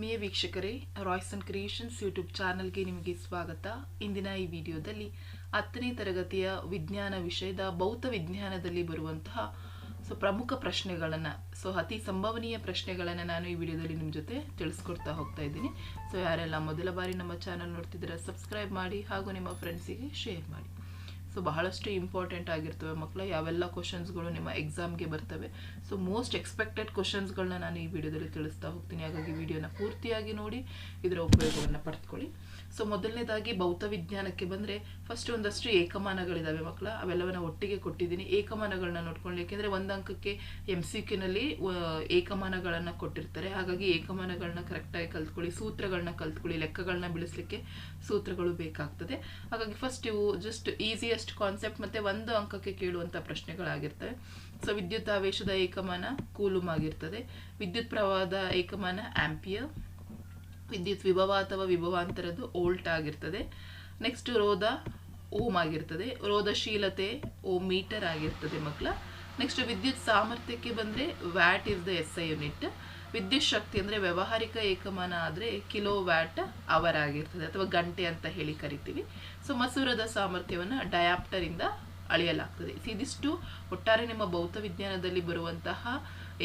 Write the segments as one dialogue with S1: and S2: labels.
S1: ಆತ್ಮೀಯ ವೀಕ್ಷಕರೇ Royce and creations YouTube ಚಾನಲ್ಗೆ ನಿಮಗೆ ಸ್ವಾಗತ. ಇಂದಿನ ಈ ವಿಡಿಯೋದಲ್ಲಿ ಹತ್ತನೇ ತರಗತಿಯ ವಿಜ್ಞಾನ ವಿಷಯದ ಭೌತ ವಿಜ್ಞಾನದಲ್ಲಿ ಬರುವಂತಹ ಸೊ ಪ್ರಮುಖ ಪ್ರಶ್ನೆಗಳನ್ನು, ಸೊ ಅತಿ ಸಂಭವನೀಯ ಪ್ರಶ್ನೆಗಳನ್ನು ನಾನು ಈ ವಿಡಿಯೋದಲ್ಲಿ ನಿಮ್ಮ ಜೊತೆ ತಿಳಿಸ್ಕೊಡ್ತಾ ಹೋಗ್ತಾ ಇದ್ದೀನಿ. ಸೊ ಯಾರೆಲ್ಲ ಮೊದಲ ಬಾರಿ ನಮ್ಮ ಚಾನಲ್ ನೋಡ್ತಿದ್ದೀರಾ ಸಬ್ಸ್ಕ್ರೈಬ್ ಮಾಡಿ ಹಾಗೂ ನಿಮ್ಮ ಫ್ರೆಂಡ್ಸಿಗೆ ಶೇರ್ ಮಾಡಿ. ಸೊ ಬಹಳಷ್ಟು ಇಂಪಾರ್ಟೆಂಟ್ ಆಗಿರ್ತವೆ ಮಕ್ಕಳ ಯಾವೆಲ್ಲ ಕ್ವಶನ್ಸ್ಗಳು ನಿಮ್ಮ ಎಕ್ಸಾಮ್ಗೆ ಬರ್ತವೆ. ಸೊ ಮೋಸ್ಟ್ ಎಕ್ಸ್ಪೆಕ್ಟೆಡ್ ಕ್ವಶನ್ಸ್ಗಳನ್ನ ನಾನು ಈ ವಿಡಿಯೋದಲ್ಲಿ ತಿಳಿಸ್ತಾ ಹೋಗ್ತೀನಿ. ಹಾಗಾಗಿ ವಿಡಿಯೋನ ಪೂರ್ತಿಯಾಗಿ ನೋಡಿ, ಇದರ ಉಪಯೋಗವನ್ನು ಪಡೆದುಕೊಳ್ಳಿ. ಸೊ ಮೊದಲನೇದಾಗಿ ಭೌತ ವಿಜ್ಞಾನಕ್ಕೆ ಬಂದರೆ ಫಸ್ಟ್ ಒಂದಷ್ಟು ಏಕಮಾನಗಳಿದ್ದಾವೆ ಮಕ್ಕಳ. ಅವೆಲ್ಲವನ್ನ ಒಟ್ಟಿಗೆ ಕೊಟ್ಟಿದ್ದೀನಿ. ಏಕಮಾನಗಳನ್ನ ನೋಡ್ಕೊಳ್ಳಿ. ಯಾಕೆಂದರೆ ಒಂದು ಅಂಕಕ್ಕೆ ಎಂ ಸಿ ಕ್ಯೂನಲ್ಲಿ ಏಕಮಾನಗಳನ್ನು ಕೊಟ್ಟಿರ್ತಾರೆ. ಹಾಗಾಗಿ ಏಕಮಾನಗಳನ್ನ ಕರೆಕ್ಟಾಗಿ ಕಲ್ತ್ಕೊಳ್ಳಿ. ಸೂತ್ರಗಳನ್ನ ಕಲ್ತ್ಕೊಳ್ಳಿ. ಲೆಕ್ಕಗಳನ್ನ ಬಿಡಿಸ್ಲಿಕ್ಕೆ ಸೂತ್ರಗಳು ಬೇಕಾಗ್ತದೆ. ಹಾಗಾಗಿ ಫಸ್ಟ್ ಇವು ಜಸ್ಟ್ ಈಸಿಯೆಸ್ಟ್ ಕಾನ್ಸೆಪ್ಟ್ ಮತ್ತು ಒಂದು ಅಂಕಕ್ಕೆ ಕೇಳುವಂಥ ಪ್ರಶ್ನೆಗಳಾಗಿರ್ತವೆ. ಸೊ ವಿದ್ಯುತ್ ಆವೇಶದ ಏಕಮಾನ ಕೂಲುಮ್ ಆಗಿರ್ತದೆ ವಿದ್ಯುತ್ ಪ್ರವಾಹದ ಏಕಮಾನ ಆಂಪಿಯರ್. ವಿದ್ಯುತ್ ವಿಭವ ಅಥವಾ ವಿಭವಾಂತರದ್ದು ಓಲ್ಟ್ ಆಗಿರ್ತದೆ. ನೆಕ್ಸ್ಟ್ ರೋಧ ಓಮ್ ಆಗಿರ್ತದೆ. ರೋಧಶೀಲತೆ ಓಮ್ ಮೀಟರ್ ಆಗಿರ್ತದೆ ಮಕ್ಕಳ. ನೆಕ್ಸ್ಟ್ ವಿದ್ಯುತ್ ಸಾಮರ್ಥ್ಯಕ್ಕೆ ಬಂದರೆ watt is the S I unit ವಿದ್ಯುತ್ ಶಕ್ತಿ ಅಂದರೆ ವ್ಯಾವಹಾರಿಕ ಏಕಮಾನ ಆದರೆ ಕಿಲೋ ವ್ಯಾಟ್ ಅವರ್ ಆಗಿರ್ತದೆ ಅಥವಾ ಗಂಟೆ ಅಂತ ಹೇಳಿ ಕರಿತೀವಿ. ಸೊ ಮಸೂರದ ಸಾಮರ್ಥ್ಯವನ್ನು ಡಯಾಪ್ಟರಿಂದ ಅಳೆಯಲಾಗ್ತದೆ. ಇದಿಷ್ಟು ಒಟ್ಟಾರೆ ನಿಮ್ಮ ಭೌತ ವಿಜ್ಞಾನದಲ್ಲಿ ಬರುವಂತಹ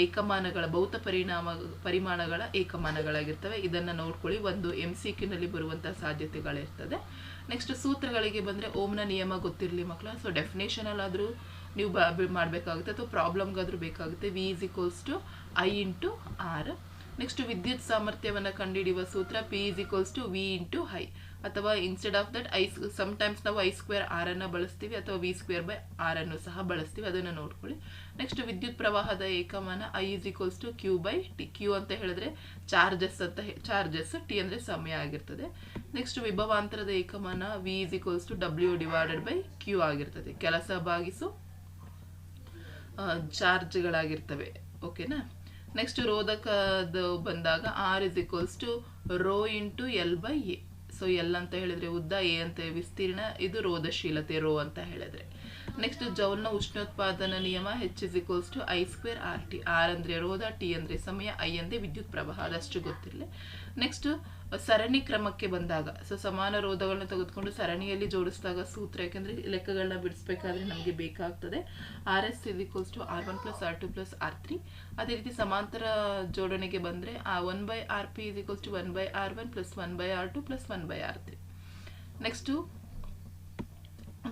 S1: ಏಕಮಾನಗಳ ಭೌತ ಪರಿಣಾಮ, ಪರಿಮಾಣಗಳ ಏಕಮಾನಗಳಾಗಿರ್ತವೆ. ಇದನ್ನು ನೋಡ್ಕೊಳ್ಳಿ. ಒಂದು ಎಂ ಸಿ ಕ್ಯೂನಲ್ಲಿ ಬರುವಂಥ ಸಾಧ್ಯತೆಗಳಿರ್ತದೆ. ನೆಕ್ಸ್ಟ್ ಸೂತ್ರಗಳಿಗೆ ಬಂದರೆ ಓಮ್ನ ನಿಯಮ ಗೊತ್ತಿರಲಿ ಮಕ್ಕಳ. ಸೊ ಡೆಫಿನೇಷನಲ್ಲಾದರೂ ನೀವು ಬ ಮಾಡಬೇಕಾಗುತ್ತೆ ಅಥವಾ ಪ್ರಾಬ್ಲಮ್ಗಾದರೂ ಬೇಕಾಗುತ್ತೆ. V is equals to I into R next ವಿದ್ಯುತ್ ಸಾಮರ್ಥ್ಯವನ್ನು ಕಂಡುಹಿಡಿಯುವ ಸೂತ್ರ P is equals to V into I ಅಥವಾ instead of that I sometimes ನಾವು ಐ ಸ್ಕ್ವೇರ್ ಆರ್ ಅನ್ನು ಬಳಸ್ತೀವಿ ಅಥವಾ ವಿ ಸ್ಕ್ವೇರ್ ಬೈ ಆರ್ ಅನ್ನು ಸಹ ಬಳಸ್ತೀವಿ. ಅದನ್ನು ನೋಡ್ಕೊಳ್ಳಿ. ನೆಕ್ಸ್ಟ್ ವಿದ್ಯುತ್ ಪ್ರವಾಹದ ಏಕಮಾನ I is equals to Q by T Q ಅಂತ ಹೇಳಿದ್ರೆ ಚಾರ್ಜಸ್ ಅಂತ ಚಾರ್ಜಸ್ ಟಿ ಅಂದರೆ ಸಮಯ ಆಗಿರ್ತದೆ. ನೆಕ್ಸ್ಟ್ ವಿಭವಾಂತರದ ಏಕಮಾನ V is equals to W divided by Q ಆಗಿರ್ತದೆ. ಕೆಲಸ ಭಾಗಿಸು ಚಾರ್ಜ್ಗಳಾಗಿರ್ತವೆ ಓಕೆನಾ ನೆಕ್ಸ್ಟ್ ರೋಧಕದ ಬಂದಾಗ R is equals to rho into L by A so L ಅಂತ ಹೇಳಿದ್ರೆ ಉದ್ದ ಎ ಅಂತ ವಿಸ್ತೀರ್ಣ, ಇದು ರೋಧಶೀಲತೆ, ರೋ ಅಂತ ಹೇಳಿದ್ರೆ. ನೆಕ್ಸ್ಟ್ ಜೌಲ್ನ ಉಷ್ಣೋತ್ಪಾದನಾ ನಿಯಮ H is equals to I square R T R ಅಂದರೆ ರೋಧ ಟಿ ಅಂದರೆ ಸಮಯ ಐ ಅಂದ್ರೆ ವಿದ್ಯುತ್ ಪ್ರವಾಹ, ಅದಷ್ಟು ಗೊತ್ತಿರಲಿ. ನೆಕ್ಸ್ಟ್ ಸರಣಿ ಕ್ರಮಕ್ಕೆ ಬಂದಾಗ, ಸೊ ಸಮಾನ ರೋಧಗಳನ್ನ ತೆಗೆದುಕೊಂಡು ಸರಣಿಯಲ್ಲಿ ಜೋಡಿಸಿದಾಗ ಸೂತ್ರ, ಯಾಕೆಂದ್ರೆ ಲೆಕ್ಕಗಳನ್ನ ಬಿಡಿಸ್ಬೇಕಾದ್ರೆ ನಮಗೆ ಬೇಕಾಗ್ತದೆ. R S is to R one plus R two plus R three ಅದೇ ರೀತಿ ಸಮಾಂತರ ಜೋಡಣೆಗೆ ಬಂದರೆ, ಆ one by R P is equals to one by R one plus one by R two plus one by R three next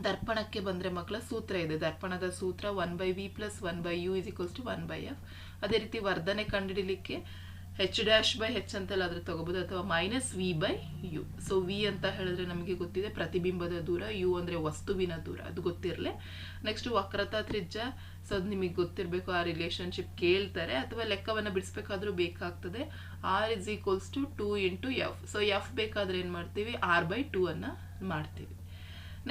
S1: ದರ್ಪಣಕ್ಕೆ ಬಂದರೆ ಮಕ್ಕಳ ಸೂತ್ರ ಇದೆ. ದರ್ಪಣದ ಸೂತ್ರ one by V plus one by U is equals to one by F ಅದೇ ರೀತಿ ವರ್ಧನೆ ಕಂಡುಹಿಡಿಲಿಕ್ಕೆ ಹೆಚ್ ಡ್ಯಾಶ್ ಬೈ ಹೆಚ್ ಅಂತೆಲ್ಲ ಅದ್ರ ತಗೋಬೋದು ಅಥವಾ minus V by U so V ಅಂತ ಹೇಳಿದ್ರೆ ನಮಗೆ ಗೊತ್ತಿದೆ, ಪ್ರತಿಬಿಂಬದ ದೂರ ಯು ಅಂದರೆ ವಸ್ತುವಿನ ದೂರ. ಅದು ಗೊತ್ತಿರಲಿ. ನೆಕ್ಸ್ಟ್ ವಕ್ರತಾ ತ್ರಿಜ್ಯ. ಸೊ ಅದು ನಿಮಗೆ ಗೊತ್ತಿರಬೇಕು, ಆ ರಿಲೇಶನ್ಶಿಪ್ ಕೇಳ್ತಾರೆ ಅಥವಾ ಲೆಕ್ಕವನ್ನು ಬಿಡಿಸ್ಬೇಕಾದ್ರೂ ಬೇಕಾಗ್ತದೆ. R is equals to two into F so F ಬೇಕಾದ್ರೆ ಏನು ಮಾಡ್ತೀವಿ? ಆರ್ ಬೈ ಟೂ ಅನ್ನು ಮಾಡ್ತೀವಿ.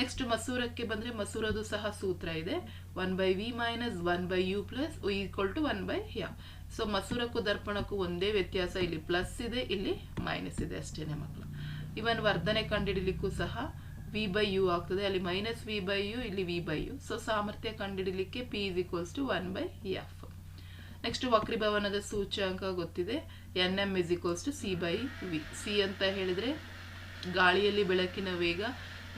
S1: ನೆಕ್ಸ್ಟ್ ಮಸೂರಕ್ಕೆ ಬಂದರೆ ಮಸೂರದು ಸಹ ಸೂತ್ರ ಇದೆ. One by V minus one by U plus equal to one by F so ಮಸೂರಕ್ಕೂ ದರ್ಪಣಕ್ಕೂ ಒಂದೇ ವ್ಯತ್ಯಾಸ ಇಲ್ಲಿ ಪ್ಲಸ್ ಇದೆ, ಇಲ್ಲಿ ಮೈನಸ್ ಇದೆ ಅಷ್ಟೇನೆ ಮಕ್ಕಳು ಇವನ್ ವರ್ಧನೆ ಕಂಡುಹಿಡಿಲಿಕ್ಕೂ ಸಹ ವಿ ಬೈ ಯು ಆಗ್ತದೆ. ಅಲ್ಲಿ ಮೈನಸ್ ವಿ ಬೈ ಯು ಇಲ್ಲಿ ವಿ ಬೈ ಯು ಸೊ ಸಾಮರ್ಥ್ಯ ಕಂಡುಹಿಡಿಲಿಕ್ಕೆ P is equals to one by F next ವಕ್ರಿಭವನದ ಸೂಚ್ಯಾಂಕ ಗೊತ್ತಿದೆ. N M is equals to C by V C ಅಂತ ಹೇಳಿದ್ರೆ ಗಾಳಿಯಲ್ಲಿ ಬೆಳಕಿನ ವೇಗ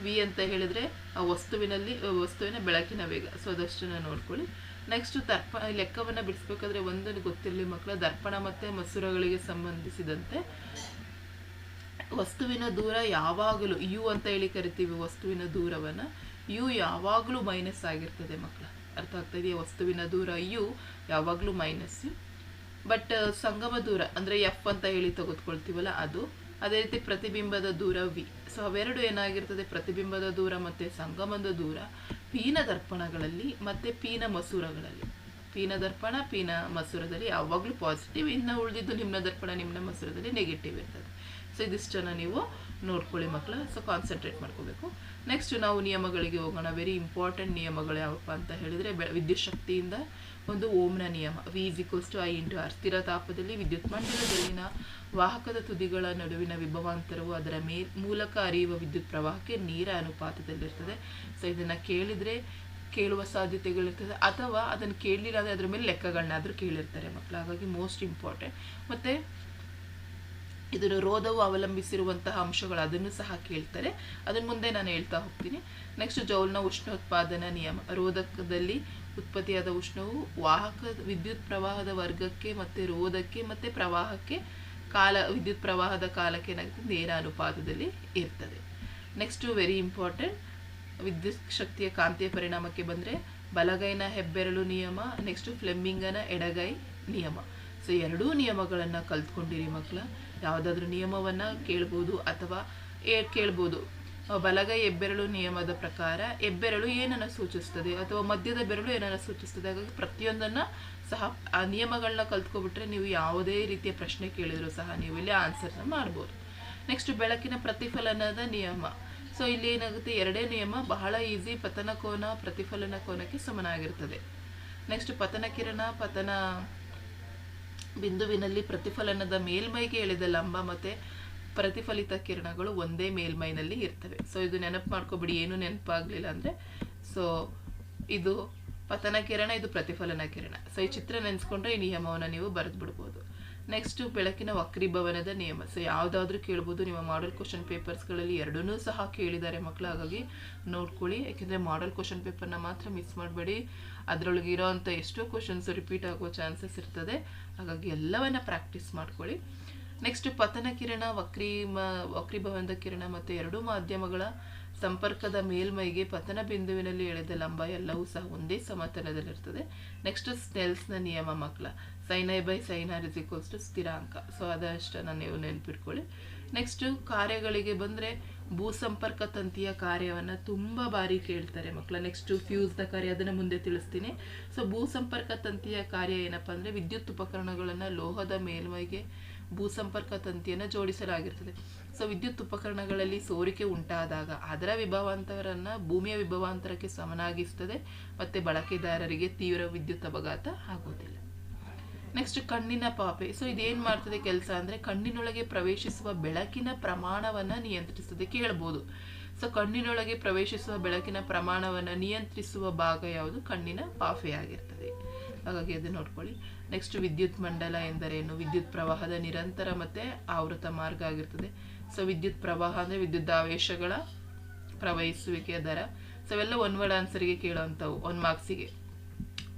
S1: ವಿ ಅಂತ ಹೇಳಿದ್ರೆ ಆ ವಸ್ತುವಿನಲ್ಲಿ ವಸ್ತುವಿನ ಬೆಳಕಿನ ವೇಗ. ಸೊ ಅದಷ್ಟನ್ನು ನೋಡ್ಕೊಳ್ಳಿ. ನೆಕ್ಸ್ಟ್ ದರ್ಪಣ ಲೆಕ್ಕವನ್ನು ಬಿಡಿಸ್ಬೇಕಾದ್ರೆ ಒಂದನ್ನು ಗೊತ್ತಿರಲಿ ಮಕ್ಕಳ ದರ್ಪಣ ಮತ್ತು ಮಸೂರಗಳಿಗೆ ಸಂಬಂಧಿಸಿದಂತೆ ವಸ್ತುವಿನ ದೂರ ಯಾವಾಗಲೂ, ಯು ಅಂತ ಹೇಳಿ ಕರಿತೀವಿ ವಸ್ತುವಿನ ದೂರವನ್ನು, ಯು ಯಾವಾಗಲೂ ಮೈನಸ್ ಆಗಿರ್ತದೆ ಮಕ್ಕಳ ಅರ್ಥ ಆಗ್ತಾ ಇದೆಯಾ? ವಸ್ತುವಿನ ದೂರ, ಯು ಯಾವಾಗಲೂ ಮೈನಸ್ ಬಟ್ ಸಂಗಮ ದೂರ, ಅಂದರೆ ಎಫ್ ಅಂತ ಹೇಳಿ ತೆಗೆದುಕೊಳ್ತೀವಲ್ಲ ಅದು. ಅದೇ ರೀತಿ ಪ್ರತಿಬಿಂಬದ ದೂರ ವಿ ಸೊ ಅವೆರಡು ಏನಾಗಿರ್ತದೆ? ಪ್ರತಿಬಿಂಬದ ದೂರ ಮತ್ತು ಸಂಗಮದ ದೂರ ಪೀನ ದರ್ಪಣಗಳಲ್ಲಿ ಮತ್ತು ಪೀನ ಮಸೂರಗಳಲ್ಲಿ ಪೀನ ದರ್ಪಣ, ಪೀನ ಮಸೂರದಲ್ಲಿ ಯಾವಾಗಲೂ ಪಾಸಿಟಿವ್ ಇನ್ನು ಉಳಿದಿದ್ದು ನಿಮ್ನ ದರ್ಪಣ, ನಿಮ್ನ ಮಸೂರದಲ್ಲಿ ನೆಗೆಟಿವ್ ಇರ್ತದೆ. ಸೊ ಇದಿಷ್ಟನ್ನು ನೀವು ನೋಡ್ಕೊಳ್ಳಿ ಮಕ್ಕಳ. ಸೊ ಕಾನ್ಸಂಟ್ರೇಟ್ ಮಾಡ್ಕೋಬೇಕು. ನೆಕ್ಸ್ಟ್ ನಾವು ನಿಯಮಗಳಿಗೆ ಹೋಗೋಣ. ವೆರಿ ಇಂಪಾರ್ಟೆಂಟ್ ನಿಯಮಗಳು ಯಾವಪ್ಪ ಅಂತ ಹೇಳಿದರೆ, ಬೆ ವಿದ್ಯುತ್ ಶಕ್ತಿಯಿಂದ ಒಂದು ಓಮ್ನ ನಿಯಮ. V is equals to I into R ಸ್ಥಿರ ತಾಪದಲ್ಲಿ ವಿದ್ಯುತ್ ಮಂಡಲದಲ್ಲಿನ ವಾಹಕದ ತುದಿಗಳ ನಡುವಿನ ವಿಭವಾಂತರವು ಅದರ ಮೇ ಮೂಲಕ ಹರಿಯುವ ವಿದ್ಯುತ್ ಪ್ರವಾಹಕ್ಕೆ ನೀರ ಅನುಪಾತದಲ್ಲಿರ್ತದೆ. ಸೊ ಇದನ್ನು ಕೇಳಿದರೆ ಕೇಳುವ ಸಾಧ್ಯತೆಗಳಿರ್ತದೆ. ಅಥವಾ ಅದನ್ನು ಕೇಳಲಿಲ್ಲ ಅಂದರೆ ಅದ್ರ ಮೇಲೆ ಲೆಕ್ಕಗಳನ್ನಾದರೂ ಕೇಳಿರ್ತಾರೆ ಮಕ್ಕಳು ಹಾಗಾಗಿ ಮೋಸ್ಟ್ ಇಂಪಾರ್ಟೆಂಟ್ ಮತ್ತು ಇದರ ರೋಧವು ಅವಲಂಬಿಸಿರುವಂತಹ ಅಂಶಗಳು, ಅದನ್ನು ಸಹ ಕೇಳ್ತಾರೆ. ಅದನ್ನ ಮುಂದೆ ನಾನು ಹೇಳ್ತಾ ಹೋಗ್ತೀನಿ. ನೆಕ್ಸ್ಟ್ ಜೌಲ್ನ ಉಷ್ಣೋತ್ಪಾದನಾ ನಿಯಮ. ರೋಧಕದಲ್ಲಿ ಉತ್ಪತ್ತಿಯಾದ ಉಷ್ಣವು ವಾಹಕ ವಿದ್ಯುತ್ ಪ್ರವಾಹದ ವರ್ಗಕ್ಕೆ ಮತ್ತು ರೋಧಕ್ಕೆ ಮತ್ತು ಪ್ರವಾಹಕ್ಕೆ ಕಾಲ, ವಿದ್ಯುತ್ ಪ್ರವಾಹದ ಕಾಲಕ್ಕೆ ನೇರ ಅನುಪಾತದಲ್ಲಿ ಇರ್ತದೆ. ನೆಕ್ಸ್ಟ್ ವೆರಿ ಇಂಪಾರ್ಟೆಂಟ್ ವಿದ್ಯುತ್ ಶಕ್ತಿಯ ಕಾಂತೀಯ ಪರಿಣಾಮಕ್ಕೆ ಬಂದರೆ ಬಲಗೈನ ಹೆಬ್ಬೆರಳು ನಿಯಮ ನೆಕ್ಸ್ಟ್ ಫ್ಲೆಮ್ಮಿಂಗನ ಎಡಗೈ ನಿಯಮ. ಸೊ ಎರಡೂ ನಿಯಮಗಳನ್ನು ಕಲ್ತ್ಕೊಂಡಿರಿ ಮಕ್ಕಳ ಯಾವುದಾದ್ರೂ ನಿಯಮವನ್ನು ಕೇಳ್ಬೋದು ಅಥವಾ ಏ, ಕೇಳ್ಬೋದು. ಬಲಗೈ ಹೆಬ್ಬೆರಳು ನಿಯಮದ ಪ್ರಕಾರ ಹೆಬ್ಬೆರಳು ಏನನ್ನು ಸೂಚಿಸ್ತದೆ ಅಥವಾ ಮಧ್ಯದ ಬೆರಳು ಏನನ್ನು ಸೂಚಿಸ್ತದೆ, ಹಾಗಾಗಿ ಪ್ರತಿಯೊಂದನ್ನು ಸಹ ಆ ನಿಯಮಗಳನ್ನ ಕಲ್ತ್ಕೊಬಿಟ್ರೆ ನೀವು ಯಾವುದೇ ರೀತಿಯ ಪ್ರಶ್ನೆ ಕೇಳಿದರೂ ಸಹ ನೀವು ಇಲ್ಲಿ ಆನ್ಸರ್ನ ಮಾಡ್ಬೋದು. ನೆಕ್ಸ್ಟ್ ಬೆಳಕಿನ ಪ್ರತಿಫಲನದ ನಿಯಮ. ಸೊ ಇಲ್ಲಿ ಏನಾಗುತ್ತೆ? ಎರಡೇ ನಿಯಮ ಬಹಳ ಈಸಿ ಪತನ ಕೋನ, ಪ್ರತಿಫಲನ ಕೋನಕ್ಕೆ ಸಮನಾಗಿರ್ತದೆ. ನೆಕ್ಸ್ಟ್ ಪತನ ಕಿರಣ, ಪತನ ಬಿಂದುವಿನಲ್ಲಿ ಪ್ರತಿಫಲನದ ಮೇಲ್ಮೈಗೆ ಎಳೆದ ಲಂಬ ಮತ್ತೆ ಪ್ರತಿಫಲಿತ ಕಿರಣಗಳು ಒಂದೇ ಮೇಲ್ಮೈನಲ್ಲಿ ಇರ್ತವೆ. ಸೊ ಇದು ನೆನಪು ಮಾಡ್ಕೊಬಿಡಿ, ಏನು ನೆನಪಾಗ್ಲಿಲ್ಲ ಅಂದ್ರೆ ಸೊ ಇದು ಪತನ ಕಿರಣ, ಇದು ಪ್ರತಿಫಲನ ಕಿರಣ. ಸೊ ಈ ಚಿತ್ರ ನೆನೆಸ್ಕೊಂಡ್ರೆ ಈ ನಿಯಮವನ್ನು ನೀವು ಬರೆದು ಬಿಡ್ಬೋದು ನೆಕ್ಸ್ಟ್ ಬೆಳಕಿನ ವಕ್ರೀಭವನದ ನಿಯಮ. ಸೊ ಯಾವುದಾದ್ರೂ ಕೇಳ್ಬೋದು, ನಿಮ್ಮ ಮಾಡೆಲ್ ಕ್ವಶನ್ ಪೇಪರ್ಸ್ಗಳಲ್ಲಿ ಎರಡನ್ನೂ ಸಹ ಕೇಳಿದ್ದಾರೆ ಮಕ್ಕಳು ಹಾಗಾಗಿ ನೋಡ್ಕೊಳ್ಳಿ. ಯಾಕೆಂದರೆ ಮಾಡೆಲ್ ಕ್ವಶನ್ ಪೇಪರ್ನ ಮಾತ್ರ ಮಿಸ್ ಮಾಡಬೇಡಿ. ಅದರೊಳಗೆ ಇರೋವಂಥ ಎಷ್ಟೋ ಕ್ವಶನ್ಸ್ ರಿಪೀಟ್ ಆಗೋ ಚಾನ್ಸಸ್ ಇರ್ತದೆ. ಹಾಗಾಗಿ ಎಲ್ಲವನ್ನ ಪ್ರಾಕ್ಟೀಸ್ ಮಾಡ್ಕೊಳ್ಳಿ. ನೆಕ್ಸ್ಟ್ ಪತನ ಕಿರಣ ವಕ್ರೀ ಮ ವಕ್ರೀಭವನದ ಕಿರಣ ಮತ್ತು ಎರಡೂ ಮಾಧ್ಯಮಗಳ ಸಂಪರ್ಕದ ಮೇಲ್ಮೈಗೆ ಪತನ ಬಿಂದುವಿನಲ್ಲಿ ಎಳೆದ ಲಂಬ ಎಲ್ಲವೂ ಸಹ ಒಂದೇ ಸಮತಲದಲ್ಲಿರ್ತದೆ ನೆಕ್ಸ್ಟ್ ಸ್ನೆಲ್ಸ್ನ ನಿಯಮ, ಮಕ್ಕಳ. Sine I by sine R is equals to ಸ್ಥಿರಾಂಕ ಸೊ ಅದಷ್ಟನ್ನು ನೀವು ನೆನಪಿಟ್ಕೊಳ್ಳಿ. ನೆಕ್ಸ್ಟ್ ಕಾರ್ಯಗಳಿಗೆ ಬಂದರೆ ಭೂ ಸಂಪರ್ಕ ತಂತಿಯ ಕಾರ್ಯವನ್ನು ತುಂಬ ಬಾರಿ ಕೇಳ್ತಾರೆ ಮಕ್ಕಳ. ನೆಕ್ಸ್ಟ್ ಫ್ಯೂಸ್ನ ಕಾರ್ಯ, ಅದನ್ನು ಮುಂದೆ ತಿಳಿಸ್ತೀನಿ. ಸೊ ಭೂ ಸಂಪರ್ಕ ತಂತಿಯ ಕಾರ್ಯ ಏನಪ್ಪ ಅಂದರೆ ವಿದ್ಯುತ್ ಉಪಕರಣಗಳನ್ನು ಲೋಹದ ಮೇಲ್ಮೈಗೆ ಭೂ ಸಂಪರ್ಕ ತಂತಿಯನ್ನು ಜೋಡಿಸಲಾಗಿರ್ತದೆ. ಸೊ ವಿದ್ಯುತ್ ಉಪಕರಣಗಳಲ್ಲಿ ಸೋರಿಕೆ ಉಂಟಾದಾಗ ಅದರ ವಿಭವಾಂತರನ್ನು ಭೂಮಿಯ ವಿಭವಾಂತರಕ್ಕೆ ಸಮನಾಗಿಸ್ತದೆ, ಮತ್ತು ಬಳಕೆದಾರರಿಗೆ ತೀವ್ರ ವಿದ್ಯುತ್ ಅಪಘಾತ ಆಗೋದಿಲ್ಲ ನೆಕ್ಸ್ಟ್ ಕಣ್ಣಿನ ಪಾಪೆ. ಸೊ ಇದೇನು ಮಾಡ್ತದೆ ಕೆಲಸ ಅಂದರೆ ಕಣ್ಣಿನೊಳಗೆ ಪ್ರವೇಶಿಸುವ ಬೆಳಕಿನ ಪ್ರಮಾಣವನ್ನು ನಿಯಂತ್ರಿಸ್ತದೆ ಕೇಳ್ಬೋದು. ಸೊ ಕಣ್ಣಿನೊಳಗೆ ಪ್ರವೇಶಿಸುವ ಬೆಳಕಿನ ಪ್ರಮಾಣವನ್ನು ನಿಯಂತ್ರಿಸುವ ಭಾಗ ಯಾವುದು? ಕಣ್ಣಿನ ಪಾಫೆಯಾಗಿರ್ತದೆ ಹಾಗಾಗಿ ಅದು ನೋಡ್ಕೊಳ್ಳಿ. ನೆಕ್ಸ್ಟ್ ವಿದ್ಯುತ್ ಮಂಡಲ ಎಂದರೇನು? ವಿದ್ಯುತ್ ಪ್ರವಾಹದ ನಿರಂತರ ಮತ್ತು ಆವೃತ ಮಾರ್ಗ ಆಗಿರ್ತದೆ. ಸೊ ವಿದ್ಯುತ್ ಪ್ರವಾಹ ಅಂದರೆ ವಿದ್ಯುತ್ ಆವೇಶಗಳ ಪ್ರವಹಿಸುವಿಕೆಯ ದರ. ಸೊ ಇವೆಲ್ಲ ಒನ್ ವರ್ಡ್ ಆನ್ಸರ್ಗೆ ಕೇಳುವಂಥವು. ಒನ್ ಮಾರ್ಕ್ಸಿಗೆ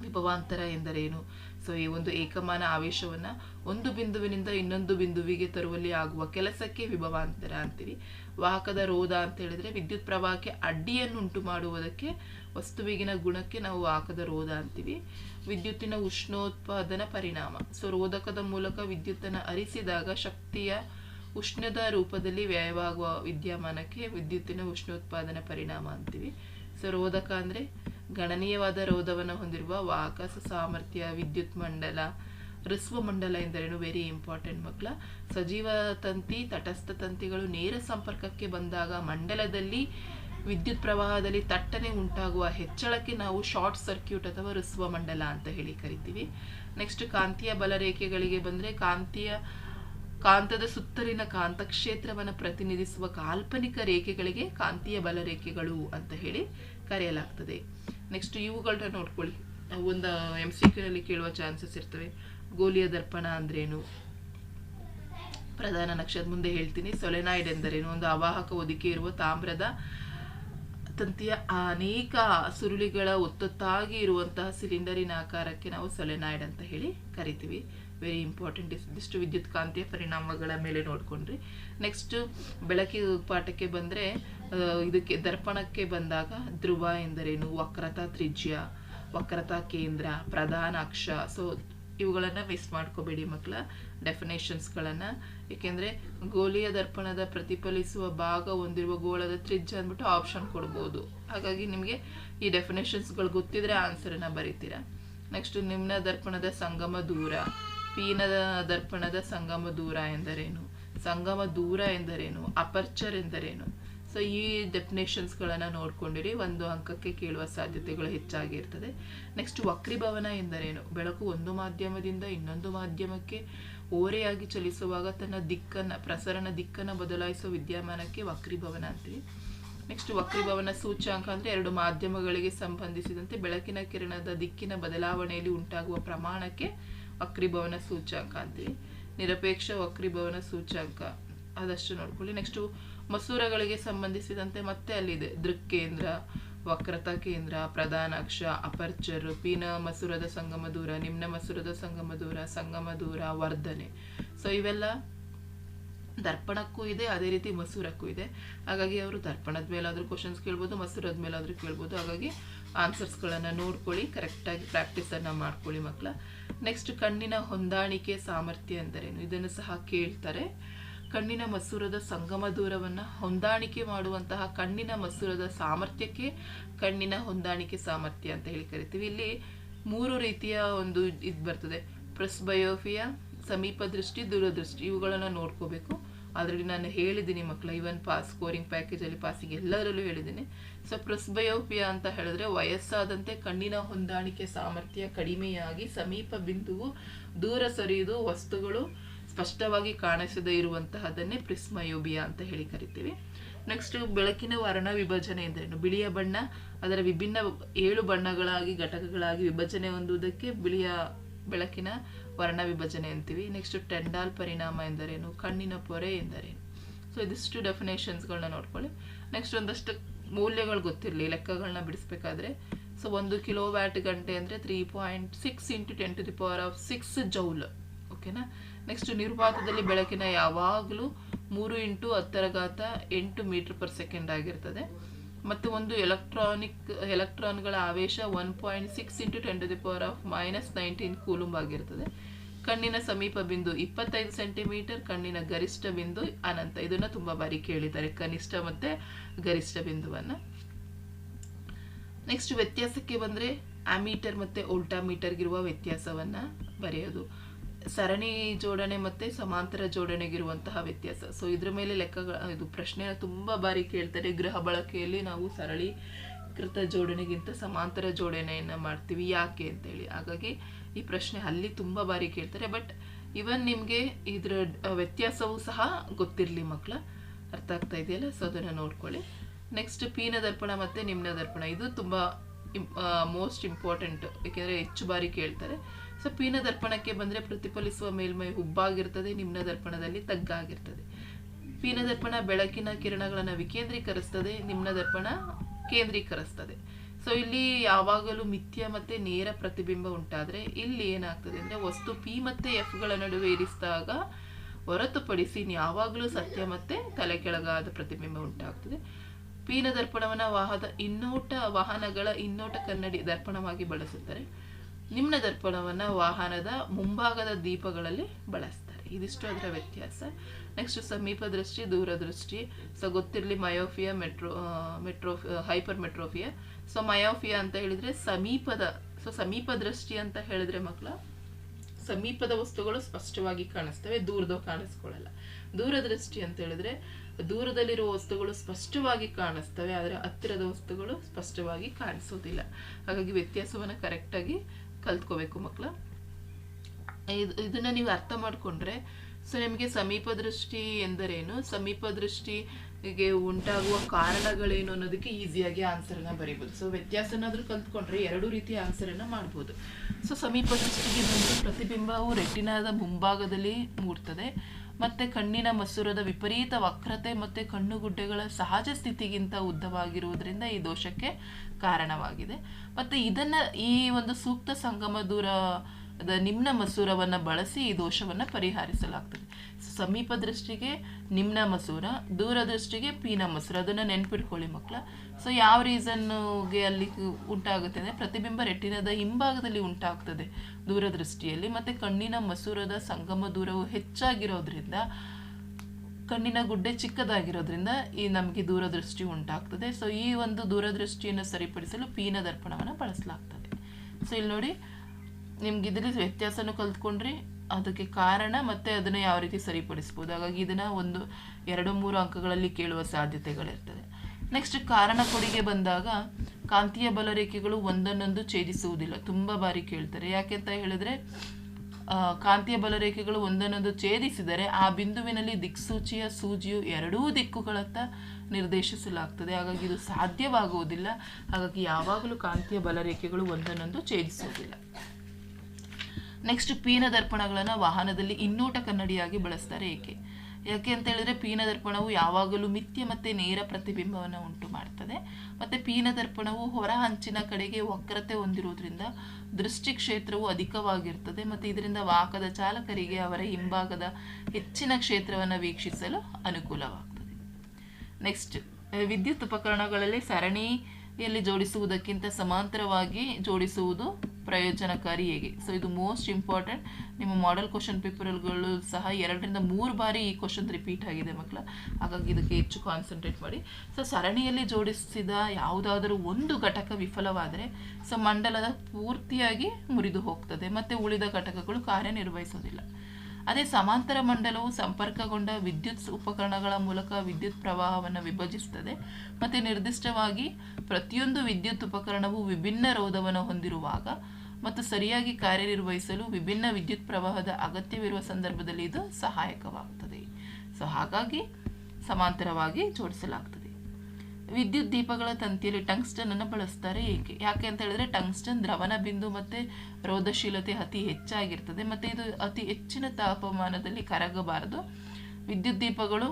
S1: ವಿಭವಾಂತರ ಎಂದರೇನು? ಸೊ ಈ ಒಂದು ಏಕಮಾನ ಆವೇಶವನ್ನು ಒಂದು ಬಿಂದುವಿನಿಂದ ಇನ್ನೊಂದು ಬಿಂದುವಿಗೆ ತರುವಲ್ಲಿ ಆಗುವ ಕೆಲಸಕ್ಕೆ ವಿಭವಾಂತರ ಅಂತೀವಿ. ವಾಹಕದ ರೋಧ ಅಂತ ಹೇಳಿದ್ರೆ ವಿದ್ಯುತ್ ಪ್ರವಾಹಕ್ಕೆ ಅಡ್ಡಿಯನ್ನು ಉಂಟು ಮಾಡುವುದಕ್ಕೆ, ವಸ್ತುವಿಗಿನ ಗುಣಕ್ಕೆ ನಾವು ವಾಹಕದ ರೋಧ ಅಂತೀವಿ. ವಿದ್ಯುತ್ತಿನ ಉಷ್ಣೋತ್ಪಾದನ ಪರಿಣಾಮ. ಸೊ ರೋಧಕದ ಮೂಲಕ ವಿದ್ಯುತ್ತನ್ನು ಹರಿಸಿದಾಗ ಶಕ್ತಿಯ ಉಷ್ಣದ ರೂಪದಲ್ಲಿ ವ್ಯಯವಾಗುವ ವಿದ್ಯಮಾನಕ್ಕೆ ವಿದ್ಯುತ್ತಿನ ಉಷ್ಣೋತ್ಪಾದನ ಪರಿಣಾಮ ಅಂತೀವಿ. ಸೊ ರೋಧಕ ಅಂದರೆ ಗಣನೀಯವಾದ ರೋಧವನ್ನು ಹೊಂದಿರುವ ವಾಹಕ ಸಾಮರ್ಥ್ಯ, ವಿದ್ಯುತ್ ಮಂಡಲ ಋಸ್ವ ಮಂಡಲ ಎಂದರೇನು? ವೆರಿ ಇಂಪಾರ್ಟೆಂಟ್ ಮಕ್ಕಳ. ಸಜೀವ ತಂತಿ, ತಟಸ್ಥ ತಂತಿಗಳು ನೇರ ಸಂಪರ್ಕಕ್ಕೆ ಬಂದಾಗ ಮಂಡಲದಲ್ಲಿ ವಿದ್ಯುತ್ ಪ್ರವಾಹದಲ್ಲಿ ತಟ್ಟನೆ ಉಂಟಾಗುವ ಹೆಚ್ಚಳಕ್ಕೆ ನಾವು ಶಾರ್ಟ್ ಸರ್ಕ್ಯೂಟ್ ಅಥವಾ ಋಸ್ವ ಮಂಡಲ ಅಂತ ಹೇಳಿ ಕರಿತೀವಿ. ನೆಕ್ಸ್ಟ್ ಕಾಂತೀಯ ಬಲರೇಖೆಗಳಿಗೆ ಬಂದರೆ ಕಾಂತೀಯ ಕಾಂತದ ಸುತ್ತಲಿನ ಕಾಂತಕ್ಷೇತ್ರವನ್ನು ಪ್ರತಿನಿಧಿಸುವ ಕಾಲ್ಪನಿಕ ರೇಖೆಗಳಿಗೆ ಕಾಂತೀಯ ಬಲ ರೇಖೆಗಳು ಅಂತ ಹೇಳಿ ಕರೆಯಲಾಗ್ತದೆ. ನೆಕ್ಸ್ಟ್ ಇವುಗಳನ್ನ ನೋಡ್ಕೊಳ್ಳಿ. ಒಂದು ಎಂ ಸಿ ಕ್ಯೂನಲ್ಲಿ ಕೇಳುವ ಚಾನ್ಸಸ್ ಇರ್ತವೆ. ಗೋಲಿಯ ದರ್ಪಣ ಅಂದ್ರೇನು? ಪ್ರಧಾನ ನಕ್ಷತ್ರ ಮುಂದೆ ಹೇಳ್ತೀನಿ. ಸೊಲೆನಾಯ್ಡ್ ಎಂದರೇನು? ಒಂದು ಅವಾಹಕ ಒದಿಕೆ ಇರುವ ತಾಮ್ರದ ತಂತಿಯ ಅನೇಕ ಸುರುಳಿಗಳ ಒತ್ತೊತ್ತಾಗಿ ಇರುವಂತಹ ಸಿಲಿಂಡರಿನ ಆಕಾರಕ್ಕೆ ನಾವು ಸೊಲೆನಾಯ್ಡ್ ಅಂತ ಹೇಳಿ ಕರಿತೀವಿ. ವೆರಿ ಇಂಪಾರ್ಟೆಂಟ್ ಇದಿಷ್ಟು ವಿದ್ಯುತ್ ಕಾಂತಿಯ ಪರಿಣಾಮಗಳ ಮೇಲೆ ನೋಡ್ಕೊಂಡ್ರಿ. ನೆಕ್ಸ್ಟ್ ಬೆಳಕಿ ಪಾಠಕ್ಕೆ ಬಂದರೆ ಇದಕ್ಕೆ ದರ್ಪಣಕ್ಕೆ ಬಂದಾಗ ಧ್ರುವ ಎಂದರೇನು? ವಕ್ರತಾ ತ್ರಿಜ್ಯ, ವಕ್ರತಾ ಕೇಂದ್ರ, ಪ್ರಧಾನ ಅಕ್ಷ. ಸೊ ಇವುಗಳನ್ನು ಮಿಸ್ ಮಾಡ್ಕೋಬೇಡಿ ಮಕ್ಕಳ ಡೆಫಿನೇಷನ್ಸ್ಗಳನ್ನು ಏಕೆಂದರೆ ಗೋಲಿಯ ದರ್ಪಣದ ಪ್ರತಿಫಲಿಸುವ ಭಾಗ ಹೊಂದಿರುವ ಗೋಳದ ತ್ರಿಜ್ಯ ಅಂದ್ಬಿಟ್ಟು ಆಪ್ಷನ್ ಕೊಡ್ಬೋದು. ಹಾಗಾಗಿ ನಿಮಗೆ ಈ ಡೆಫಿನೇಷನ್ಸ್ಗಳು ಗೊತ್ತಿದ್ರೆ ಆನ್ಸರನ್ನು ಬರೀತೀರಾ. ನೆಕ್ಸ್ಟ್ ನಿಮ್ನ ದರ್ಪಣದ ಸಂಗಮ ದೂರ. ಪೀನ ದರ್ಪಣದ ಸಂಗಮ ದೂರ ಎಂದರೇನು? ಸಂಗಮ ದೂರ ಎಂದರೇನು? ಅಪರ್ಚರ್ ಎಂದರೇನು? ಸೊ ಈ ಡೆಫಿನೇಷನ್ಸ್ಗಳನ್ನು ನೋಡ್ಕೊಂಡಿರಿ, ಒಂದು ಅಂಕಕ್ಕೆ ಕೇಳುವ ಸಾಧ್ಯತೆಗಳು ಹೆಚ್ಚಾಗಿರ್ತದೆ ನೆಕ್ಸ್ಟ್ ವಕ್ರಿಭವನ ಎಂದರೇನು? ಬೆಳಕು ಒಂದು ಮಾಧ್ಯಮದಿಂದ ಇನ್ನೊಂದು ಮಾಧ್ಯಮಕ್ಕೆ ಓರೆಯಾಗಿ ಚಲಿಸುವಾಗ ತನ್ನ ದಿಕ್ಕನ್ನು, ಪ್ರಸರಣ ದಿಕ್ಕನ್ನು ಬದಲಾಯಿಸುವ ವಿದ್ಯಮಾನಕ್ಕೆ ವಕ್ರಿಭವನ ಅಂತೀವಿ. ನೆಕ್ಸ್ಟ್ ವಕ್ರಿಭವನ ಸೂಚ್ಯಾಂಕ ಅಂದರೆ ಎರಡು ಮಾಧ್ಯಮಗಳಿಗೆ ಸಂಬಂಧಿಸಿದಂತೆ ಬೆಳಕಿನ ಕಿರಣದ ದಿಕ್ಕಿನ ಬದಲಾವಣೆಯಲ್ಲಿ ಉಂಟಾಗುವ ಪ್ರಮಾಣಕ್ಕೆ ವಕ್ರೀಭವನ ಸೂಚ್ಯಾಂಕ ಅಂತೀವಿ ನಿರಪೇಕ್ಷ ವಕ್ರೀಭವನ ಸೂಚ್ಯಂಕ ಅದಷ್ಟು ನೋಡ್ಕೊಳ್ಳಿ. ನೆಕ್ಸ್ಟು ಮಸೂರಗಳಿಗೆ ಸಂಬಂಧಿಸಿದಂತೆ ಮತ್ತೆ ಅಲ್ಲಿದೆ. ದೃಕ್ಕೇಂದ್ರ, ವಕ್ರತಾ ಕೇಂದ್ರ, ಪ್ರಧಾನಾಕ್ಷ, ಅಪರ್ಚರ್, ಪೀನ ಮಸೂರದ ಸಂಗಮ ದೂರ ನಿಮ್ನ ಮಸೂರದ ಸಂಗಮ ದೂರ ಸಂಗಮ ದೂರ ವರ್ಧನೆ. ಸೊ ಇವೆಲ್ಲ ದರ್ಪಣಕ್ಕೂ ಇದೆ, ಅದೇ ರೀತಿ ಮಸೂರಕ್ಕೂ ಇದೆ. ಹಾಗಾಗಿ ಅವರು ದರ್ಪಣದ ಮೇಲಾದರೂ ಕ್ವಶನ್ಸ್ ಕೇಳ್ಬೋದು, ಮಸೂರದ ಮೇಲಾದರೂ ಕೇಳ್ಬೋದು. ಹಾಗಾಗಿ ಆನ್ಸರ್ಸ್ಗಳನ್ನು ನೋಡ್ಕೊಳ್ಳಿ ಕರೆಕ್ಟಾಗಿ ಪ್ರಾಕ್ಟೀಸನ್ನು ಮಾಡ್ಕೊಳ್ಳಿ ಮಕ್ಕಳ ನೆಕ್ಸ್ಟ್ ಕಣ್ಣಿನ ಹೊಂದಾಣಿಕೆ ಸಾಮರ್ಥ್ಯ ಎಂದರೇನು? ಇದನ್ನು ಸಹ ಕೇಳ್ತಾರೆ. ಕಣ್ಣಿನ ಮಸೂರದ ಸಂಗಮ ದೂರವನ್ನು ಹೊಂದಾಣಿಕೆ ಮಾಡುವಂತಹ ಕಣ್ಣಿನ ಮಸೂರದ ಸಾಮರ್ಥ್ಯಕ್ಕೆ ಕಣ್ಣಿನ ಹೊಂದಾಣಿಕೆ ಸಾಮರ್ಥ್ಯ ಅಂತ ಹೇಳಿ ಕರಿತೀವಿ. ಇಲ್ಲಿ ಮೂರು ರೀತಿಯ ಒಂದು ಇದು ಬರ್ತದೆ. ಪ್ರೆಸ್ಬಯೋಫಿಯಾ ಸಮೀಪ ದೃಷ್ಟಿ ದೂರದೃಷ್ಟಿ, ಇವುಗಳನ್ನು ನೋಡ್ಕೋಬೇಕು. ಆಲ್ರೆಡಿ ನಾನು ಹೇಳಿದ್ದೀನಿ ಮಕ್ಕಳ ಇವನ್ ಪಾಸ್ ಸ್ಕೋರಿಂಗ್ ಪ್ಯಾಕೇಜಲ್ಲಿ ಪಾಸಿಂಗ್ ಎಲ್ಲದರಲ್ಲೂ ಹೇಳಿದ್ದೀನಿ. ಸೊ ಪ್ರಸ್ಬಯೋಪಿಯಾ ಅಂತ ಹೇಳಿದ್ರೆ ವಯಸ್ಸಾದಂತೆ ಕಣ್ಣಿನ ಹೊಂದಾಣಿಕೆ ಸಾಮರ್ಥ್ಯ ಕಡಿಮೆಯಾಗಿ ಸಮೀಪ ಬಿಂದುವು ದೂರ ಸರಿಯುವುದು ವಸ್ತುಗಳು ಸ್ಪಷ್ಟವಾಗಿ ಕಾಣಿಸದೇ ಇರುವಂತಹದನ್ನೇ ಪ್ರಿಸ್ಮಯೋಬಿಯಾ ಅಂತ ಹೇಳಿ ಕರಿತೀವಿ. ನೆಕ್ಸ್ಟ್ ಬೆಳಕಿನ ವರ್ಣ ವಿಭಜನೆ ಎಂದರೇನು ಬಿಳಿಯ ಬಣ್ಣ, ಅದರ ವಿಭಿನ್ನ ಏಳು ಬಣ್ಣಗಳಾಗಿ ಘಟಕಗಳಾಗಿ ವಿಭಜನೆ ಹೊಂದುವುದಕ್ಕೆ ಬಿಳಿಯ ಬೆಳಕಿನ ವರ್ಣ ವಿಭಜನೆ ಅಂತೀವಿ. ನೆಕ್ಸ್ಟ್ ಟೆಂಡಾಲ್ ಪರಿಣಾಮ ಎಂದರೇನು? ಕಣ್ಣಿನ ಪೊರೆ ಎಂದರೇನು? ಸೊ ಇದಿಷ್ಟು ಡೆಫಿನೇಷನ್ಸ್ಗಳನ್ನ ನೋಡ್ಕೊಳ್ಳಿ. ನೆಕ್ಸ್ಟ್ ಒಂದಷ್ಟು ಮೌಲ್ಯಗಳು ಗೊತ್ತಿರಲಿ ಲೆಕ್ಕಗಳನ್ನ ಬಿಡಿಸ್ಬೇಕಾದ್ರೆ. ಸೊ ಒಂದು ಕಿಲೋ ವ್ಯಾಟ್ ಗಂಟೆ ಅಂದರೆ three point six into ten to the power of six joule ಓಕೆನಾ ನೆಕ್ಸ್ಟ್ ನಿರ್ವಾತದಲ್ಲಿ ಬೆಳಕಿನ ಯಾವಾಗಲೂ ಮೂರು ಇಂಟು ಹತ್ತರ ಘಾತ ಎಂಟು ಮೀಟರ್ ಪರ್ ಸೆಕೆಂಡ್ ಆಗಿರ್ತದೆ. ಮತ್ತು ಒಂದು ಎಲೆಕ್ಟ್ರಾನಿಕ್ ಎಲೆಕ್ಟ್ರಾನ್ಗಳ ಆವೇಶ one point six into ten to the power of minus nineteen coulomb ಆಗಿರ್ತದೆ. ಕಣ್ಣಿನ ಸಮೀಪ ಬಿಂದು ಇಪ್ಪತ್ತೈದು ಸೆಂಟಿಮೀಟರ್, ಕಣ್ಣಿನ ಗರಿಷ್ಠ ಬಿಂದು ಅನಂತ. ಇದನ್ನ ತುಂಬಾ ಬಾರಿ ಕೇಳಿದ್ದಾರೆ ಕನಿಷ್ಠ ಮತ್ತೆ ಗರಿಷ್ಠ ಬಿಂದುವನ್ನ. ನೆಕ್ಸ್ಟ್ ವ್ಯತ್ಯಾಸಕ್ಕೆ ಬಂದ್ರೆ ಆಮೀಟರ್ ಮತ್ತೆ ಉಲ್ಟಾ ಮೀಟರ್ಗಿರುವ ವ್ಯತ್ಯಾಸವನ್ನ ಬರೆಯೋದು. ಸರಣಿ ಜೋಡಣೆ ಮತ್ತೆ ಸಮಾಂತರ ಜೋಡಣೆಗಿರುವಂತಹ ವ್ಯತ್ಯಾಸ. ಸೊ ಇದ್ರ ಮೇಲೆ ಲೆಕ್ಕ ಇದು ಪ್ರಶ್ನೆ ತುಂಬಾ ಬಾರಿ ಕೇಳ್ತಾರೆ. ಗೃಹ ಬಳಕೆಯಲ್ಲಿ ನಾವು ಸರಳೀಕೃತ ಜೋಡಣೆಗಿಂತ ಸಮಾಂತರ ಜೋಡಣೆಯನ್ನ ಮಾಡ್ತೀವಿ. ಯಾಕೆ ಅಂತೇಳಿ. ಹಾಗಾಗಿ ಈ ಪ್ರಶ್ನೆ ಅಲ್ಲಿ ತುಂಬಾ ಬಾರಿ ಕೇಳ್ತಾರೆ. ಬಟ್ ಇವನ್ ನಿಮಗೆ ಇದ್ರ ವ್ಯತ್ಯಾಸವೂ ಸಹ ಗೊತ್ತಿರಲಿ ಮಕ್ಕಳ ಅರ್ಥ ಆಗ್ತಾ ಇದೆಯಲ್ಲ? ಸೊ ಅದನ್ನ ನೋಡ್ಕೊಳ್ಳಿ. ನೆಕ್ಸ್ಟ್ ಪೀನ ದರ್ಪಣ ಮತ್ತೆ ನಿಮ್ನ ದರ್ಪಣ. ಇದು ತುಂಬಾ ಮೋಸ್ಟ್ ಇಂಪಾರ್ಟೆಂಟ್ ಏಕೆಂದರೆ ಹೆಚ್ಚು ಬಾರಿ ಕೇಳ್ತಾರೆ. ಸೊ ಪೀನ ದರ್ಪಣಕ್ಕೆ ಬಂದರೆ ಪ್ರತಿಫಲಿಸುವ ಮೇಲ್ಮೈ ಹುಬ್ಬಾಗಿರ್ತದೆ, ನಿಮ್ನ ದರ್ಪಣದಲ್ಲಿ ತಗ್ಗಾಗಿರ್ತದೆ. ಪೀನ ದರ್ಪಣ ಬೆಳಕಿನ ಕಿರಣಗಳನ್ನು ವಿಕೇಂದ್ರೀಕರಿಸ್ತದೆ, ನಿಮ್ನ ದರ್ಪಣ ಕೇಂದ್ರೀಕರಿಸ್ತದೆ. ಸೊ ಇಲ್ಲಿ ಯಾವಾಗಲೂ ಮಿಥ್ಯ ಮತ್ತೆ ನೇರ ಪ್ರತಿಬಿಂಬ ಉಂಟಾದ್ರೆ ಇಲ್ಲಿ ಏನಾಗ್ತದೆ ಅಂದ್ರೆ ವಸ್ತು ಪಿ ಮತ್ತೆ ಎಫ್ಗಳ ನಡುವೆ ಇರಿಸಿದಾಗ ಹೊರತುಪಡಿಸಿ ಯಾವಾಗಲೂ ಸತ್ಯ ಮತ್ತೆ ತಲೆ ಕೆಳಗಾದ ಪ್ರತಿಬಿಂಬ ಉಂಟಾಗ್ತದೆ. ಪೀನ ದರ್ಪಣವನ್ನ ವಾಹದ ಇನ್ನೋಟ ವಾಹನಗಳ ಇನ್ನೋಟ ಕನ್ನಡಿ ದರ್ಪಣವಾಗಿ ಬಳಸುತ್ತಾರೆ. ನಿಮ್ನ ದರ್ಪಣವನ್ನ ವಾಹನದ ಮುಂಭಾಗದ ದೀಪಗಳಲ್ಲಿ ಬಳಸ್ತಾರೆ. ಇದಿಷ್ಟು ಅದರ ವ್ಯತ್ಯಾಸ. ನೆಕ್ಸ್ಟ್ ಸಮೀಪ ದೃಷ್ಟಿ ದೂರದೃಷ್ಟಿ ಸೊ ಗೊತ್ತಿರಲಿ myopia metro metro hypermetropia so myopia ಅಂತ ಹೇಳಿದ್ರೆ ಸಮೀಪದ, ಸೊ ಸಮೀಪ ದೃಷ್ಟಿ ಅಂತ ಹೇಳಿದ್ರೆ ಮಕ್ಕಳ ಸಮೀಪದ ವಸ್ತುಗಳು ಸ್ಪಷ್ಟವಾಗಿ ಕಾಣಿಸ್ತವೆ ದೂರದ ಕಾಣಿಸ್ಕೊಳ್ಳಲ್ಲ. ದೂರದೃಷ್ಟಿ ಅಂತ ಹೇಳಿದ್ರೆ ದೂರದಲ್ಲಿರುವ ವಸ್ತುಗಳು ಸ್ಪಷ್ಟವಾಗಿ ಕಾಣಿಸ್ತವೆ, ಆದರೆ ಹತ್ತಿರದ ವಸ್ತುಗಳು ಸ್ಪಷ್ಟವಾಗಿ ಕಾಣಿಸೋದಿಲ್ಲ. ಹಾಗಾಗಿ ವ್ಯತ್ಯಾಸವನ್ನ ಕರೆಕ್ಟಾಗಿ ಕಲ್ತ್ಕೋಬೇಕು ಮಕ್ಕಳ ಇದು, ಇದನ್ನ ನೀವು ಅರ್ಥ ಮಾಡ್ಕೊಂಡ್ರೆ ಸೊ ನಿಮಗೆ ಸಮೀಪ ದೃಷ್ಟಿ ಎಂದರೇನು? ಸಮೀಪ ದೃಷ್ಟಿಗೆ ಉಂಟಾಗುವ ಕಾರಣಗಳೇನು ಅನ್ನೋದಕ್ಕೆ ಈಸಿಯಾಗಿ ಆನ್ಸರ್ನ ಬರೀಬೋದು. ಸೊ ವ್ಯತ್ಯಾಸನಾದರೂ ಕಲ್ತ್ಕೊಂಡ್ರೆ ಎರಡು ರೀತಿಯ ಆನ್ಸರನ್ನು ಮಾಡ್ಬೋದು. ಸೊ ಸಮೀಪ ದೃಷ್ಟಿಗೆ ಬಂದು ಪ್ರತಿಬಿಂಬವು ರೆಟಿನಾದ ಮುಂಭಾಗದಲ್ಲಿ ಮೂಡ್ತದೆ. ಮತ್ತೆ ಕಣ್ಣಿನ ಮಸೂರದ ವಿಪರೀತ ವಕ್ರತೆ ಮತ್ತೆ ಕಣ್ಣುಗುಡ್ಡೆಗಳ ಸಹಜ ಸ್ಥಿತಿಗಿಂತ ಉದ್ದವಾಗಿರುವುದರಿಂದ ಈ ದೋಷಕ್ಕೆ ಕಾರಣವಾಗಿದೆ. ಮತ್ತು ಇದನ್ನು ಈ ಒಂದು ಸೂಕ್ತ ಸಂಗಮ ದೂರದ ನಿಮ್ನ ಮಸೂರವನ್ನ ಬಳಸಿ ಈ ದೋಷವನ್ನ ಪರಿಹರಿಸಲಾಗ್ತದೆ. ಸಮೀಪ ದೃಷ್ಟಿಗೆ ನಿಮ್ನ ಮಸೂರ, ದೂರದೃಷ್ಟಿಗೆ ಪೀನ ಮಸೂರ, ಅದನ್ನ ನೆನ್ಪಿಟ್ಕೊಳ್ಳಿ ಮಕ್ಕಳ ಸೊ, ಯಾವ ರೀಸನ್ಗೆ ಅಲ್ಲಿ ಉಂಟಾಗುತ್ತೆ ಅಂದರೆ ಪ್ರತಿಬಿಂಬ ರೆಟ್ಟಿನದ ಹಿಂಭಾಗದಲ್ಲಿ ಉಂಟಾಗ್ತದೆ ದೂರದೃಷ್ಟಿಯಲ್ಲಿ. ಮತ್ತೆ ಕಣ್ಣಿನ ಮಸೂರದ ಸಂಗಮ ದೂರವು ಹೆಚ್ಚಾಗಿರೋದ್ರಿಂದ, ಕಣ್ಣಿನ ಗುಡ್ಡೆ ಚಿಕ್ಕದಾಗಿರೋದ್ರಿಂದ ಈ ನಮಗೆ ದೂರದೃಷ್ಟಿ ಉಂಟಾಗ್ತದೆ. ಸೊ, ಈ ಒಂದು ದೂರದೃಷ್ಟಿಯನ್ನು ಸರಿಪಡಿಸಲು ಪೀನ ದರ್ಪಣವನ್ನು ಬಳಸಲಾಗ್ತದೆ. ಸೊ, ಇಲ್ಲಿ ನೋಡಿ ನಿಮ್ಗೆ ಇದರಲ್ಲಿ ವ್ಯತ್ಯಾಸನ ಕಲ್ತ್ಕೊಂಡ್ರಿ, ಅದಕ್ಕೆ ಕಾರಣ ಮತ್ತೆ ಅದನ್ನು ಯಾವ ರೀತಿ ಸರಿಪಡಿಸ್ಬೋದು. ಹಾಗಾಗಿ ಇದನ್ನ ಒಂದು ಎರಡು ಮೂರು ಅಂಕಗಳಲ್ಲಿ ಕೇಳುವ ಸಾಧ್ಯತೆಗಳಿರ್ತದೆ. ನೆಕ್ಸ್ಟ್ ಕಾರಣ ಕೊಡುಗೆ ಬಂದಾಗ ಕಾಂತೀಯ ಬಲರೇಖೆಗಳು ಒಂದನ್ನೊಂದು ಛೇದಿಸುವುದಿಲ್ಲ. ತುಂಬಾ ಬಾರಿ ಕೇಳ್ತಾರೆ. ಯಾಕೆಂತ ಹೇಳಿದ್ರೆ ಕಾಂತೀಯ ಬಲರೇಖೆಗಳು ಒಂದನ್ನೊಂದು ಛೇದಿಸಿದರೆ ಆ ಬಿಂದುವಿನಲ್ಲಿ ದಿಕ್ಸೂಚಿಯ ಸೂಜಿಯು ಎರಡೂ ದಿಕ್ಕುಗಳತ್ತ ನಿರ್ದೇಶಿಸಲಾಗ್ತದೆ. ಹಾಗಾಗಿ ಇದು ಸಾಧ್ಯವಾಗುವುದಿಲ್ಲ. ಹಾಗಾಗಿ ಯಾವಾಗಲೂ ಕಾಂತೀಯ ಬಲರೇಖೆಗಳು ಒಂದನ್ನೊಂದು ಛೇದಿಸುವುದಿಲ್ಲ. ನೆಕ್ಸ್ಟ್ ಪೀನ ದರ್ಪಣಗಳನ್ನು ವಾಹನದಲ್ಲಿ ಇನ್ನೋಟ ಕನ್ನಡಿಯಾಗಿ ಬಳಸ್ತಾರೆ ಏಕೆ? ಯಾಕೆ ಅಂತ ಹೇಳಿದ್ರೆ ಪೀನ ದರ್ಪಣವು ಯಾವಾಗಲೂ ಮಿಥ್ಯ ಮತ್ತೆ ನೇರ ಪ್ರತಿಬಿಂಬವನ್ನು ಉಂಟು ಮಾಡ್ತದೆ. ಮತ್ತೆ ಪೀನ ದರ್ಪಣವು ಹೊರ ಹಂಚಿನ ಕಡೆಗೆ ವಕ್ರತೆ ಹೊಂದಿರುವುದರಿಂದ ದೃಷ್ಟಿ ಕ್ಷೇತ್ರವು ಅಧಿಕವಾಗಿರ್ತದೆ. ಮತ್ತೆ ಇದರಿಂದ ವಾಹಕದ ಚಾಲಕರಿಗೆ ಅವರ ಹಿಂಭಾಗದ ಹೆಚ್ಚಿನ ಕ್ಷೇತ್ರವನ್ನು ವೀಕ್ಷಿಸಲು ಅನುಕೂಲವಾಗ್ತದೆ. ನೆಕ್ಸ್ಟ್ ವಿದ್ಯುತ್ ಉಪಕರಣಗಳಲ್ಲಿ ಸರಣಿಯಲ್ಲಿ ಜೋಡಿಸುವುದಕ್ಕಿಂತ ಸಮಾಂತರವಾಗಿ ಜೋಡಿಸುವುದು ಪ್ರಯೋಜನಕಾರಿ ಹೇಗೆ? ಸೊ ಇದು ಮೋಸ್ಟ್ ಇಂಪಾರ್ಟೆಂಟ್ ನಿಮ್ಮ ಮಾಡೆಲ್ ಕ್ವಶನ್ ಪೇಪರ್ಗಳು ಸಹ ಎರಡರಿಂದ ಮೂರು ಬಾರಿ ಈ ಕ್ವಶನ್ ರಿಪೀಟ್ ಆಗಿದೆ ಮಕ್ಕಳ. ಹಾಗಾಗಿ ಇದಕ್ಕೆ ಹೆಚ್ಚು ಕಾನ್ಸಂಟ್ರೇಟ್ ಮಾಡಿ. ಸೊ ಸರಣಿಯಲ್ಲಿ ಜೋಡಿಸಿದ ಯಾವುದಾದರೂ ಒಂದು ಘಟಕ ವಿಫಲವಾದರೆ ಸೊ ಮಂಡಲದ ಪೂರ್ತಿಯಾಗಿ ಮುರಿದು ಹೋಗ್ತದೆ ಮತ್ತು ಉಳಿದ ಘಟಕಗಳು ಕಾರ್ಯನಿರ್ವಹಿಸೋದಿಲ್ಲ ಅದೇ ಸಮಾಂತರ ಮಂಡಲವು ಸಂಪರ್ಕಗೊಂಡ ವಿದ್ಯುತ್ ಉಪಕರಣಗಳ ಮೂಲಕ ವಿದ್ಯುತ್ ಪ್ರವಾಹವನ್ನು ವಿಭಜಿಸುತ್ತದೆ ಮತ್ತು ನಿರ್ದಿಷ್ಟವಾಗಿ ಪ್ರತಿಯೊಂದು ವಿದ್ಯುತ್ ಉಪಕರಣವು ವಿಭಿನ್ನ ರೋಧವನ್ನು ಹೊಂದಿರುವಾಗ ಮತ್ತು ಸರಿಯಾಗಿ ಕಾರ್ಯನಿರ್ವಹಿಸಲು ವಿಭಿನ್ನ ವಿದ್ಯುತ್ ಪ್ರವಾಹದ ಅಗತ್ಯವಿರುವ ಸಂದರ್ಭದಲ್ಲಿ ಇದು ಸಹಾಯಕವಾಗುತ್ತದೆ. ಸೊ ಹಾಗಾಗಿ ಸಮಾಂತರವಾಗಿ ಜೋಡಿಸಲಾಗ್ತದೆ. ವಿದ್ಯುತ್ ದೀಪಗಳ ತಂತಿಯಲ್ಲಿ ಟಂಗ್ಸ್ಟನ್ ಅನ್ನು ಬಳಸ್ತಾರೆ ಏಕೆ? ಯಾಕೆ ಅಂತ ಹೇಳಿದ್ರೆ ಟಂಗ್ಸ್ಟನ್ ದ್ರವಣ ಬಿಂದು ಮತ್ತೆ ರೋಧಶೀಲತೆ ಅತಿ ಹೆಚ್ಚಾಗಿರ್ತದೆ ಮತ್ತೆ ಇದು ಅತಿ ಹೆಚ್ಚಿನ ತಾಪಮಾನದಲ್ಲಿ ಕರಗಬಾರದು. ವಿದ್ಯುತ್ ದೀಪಗಳು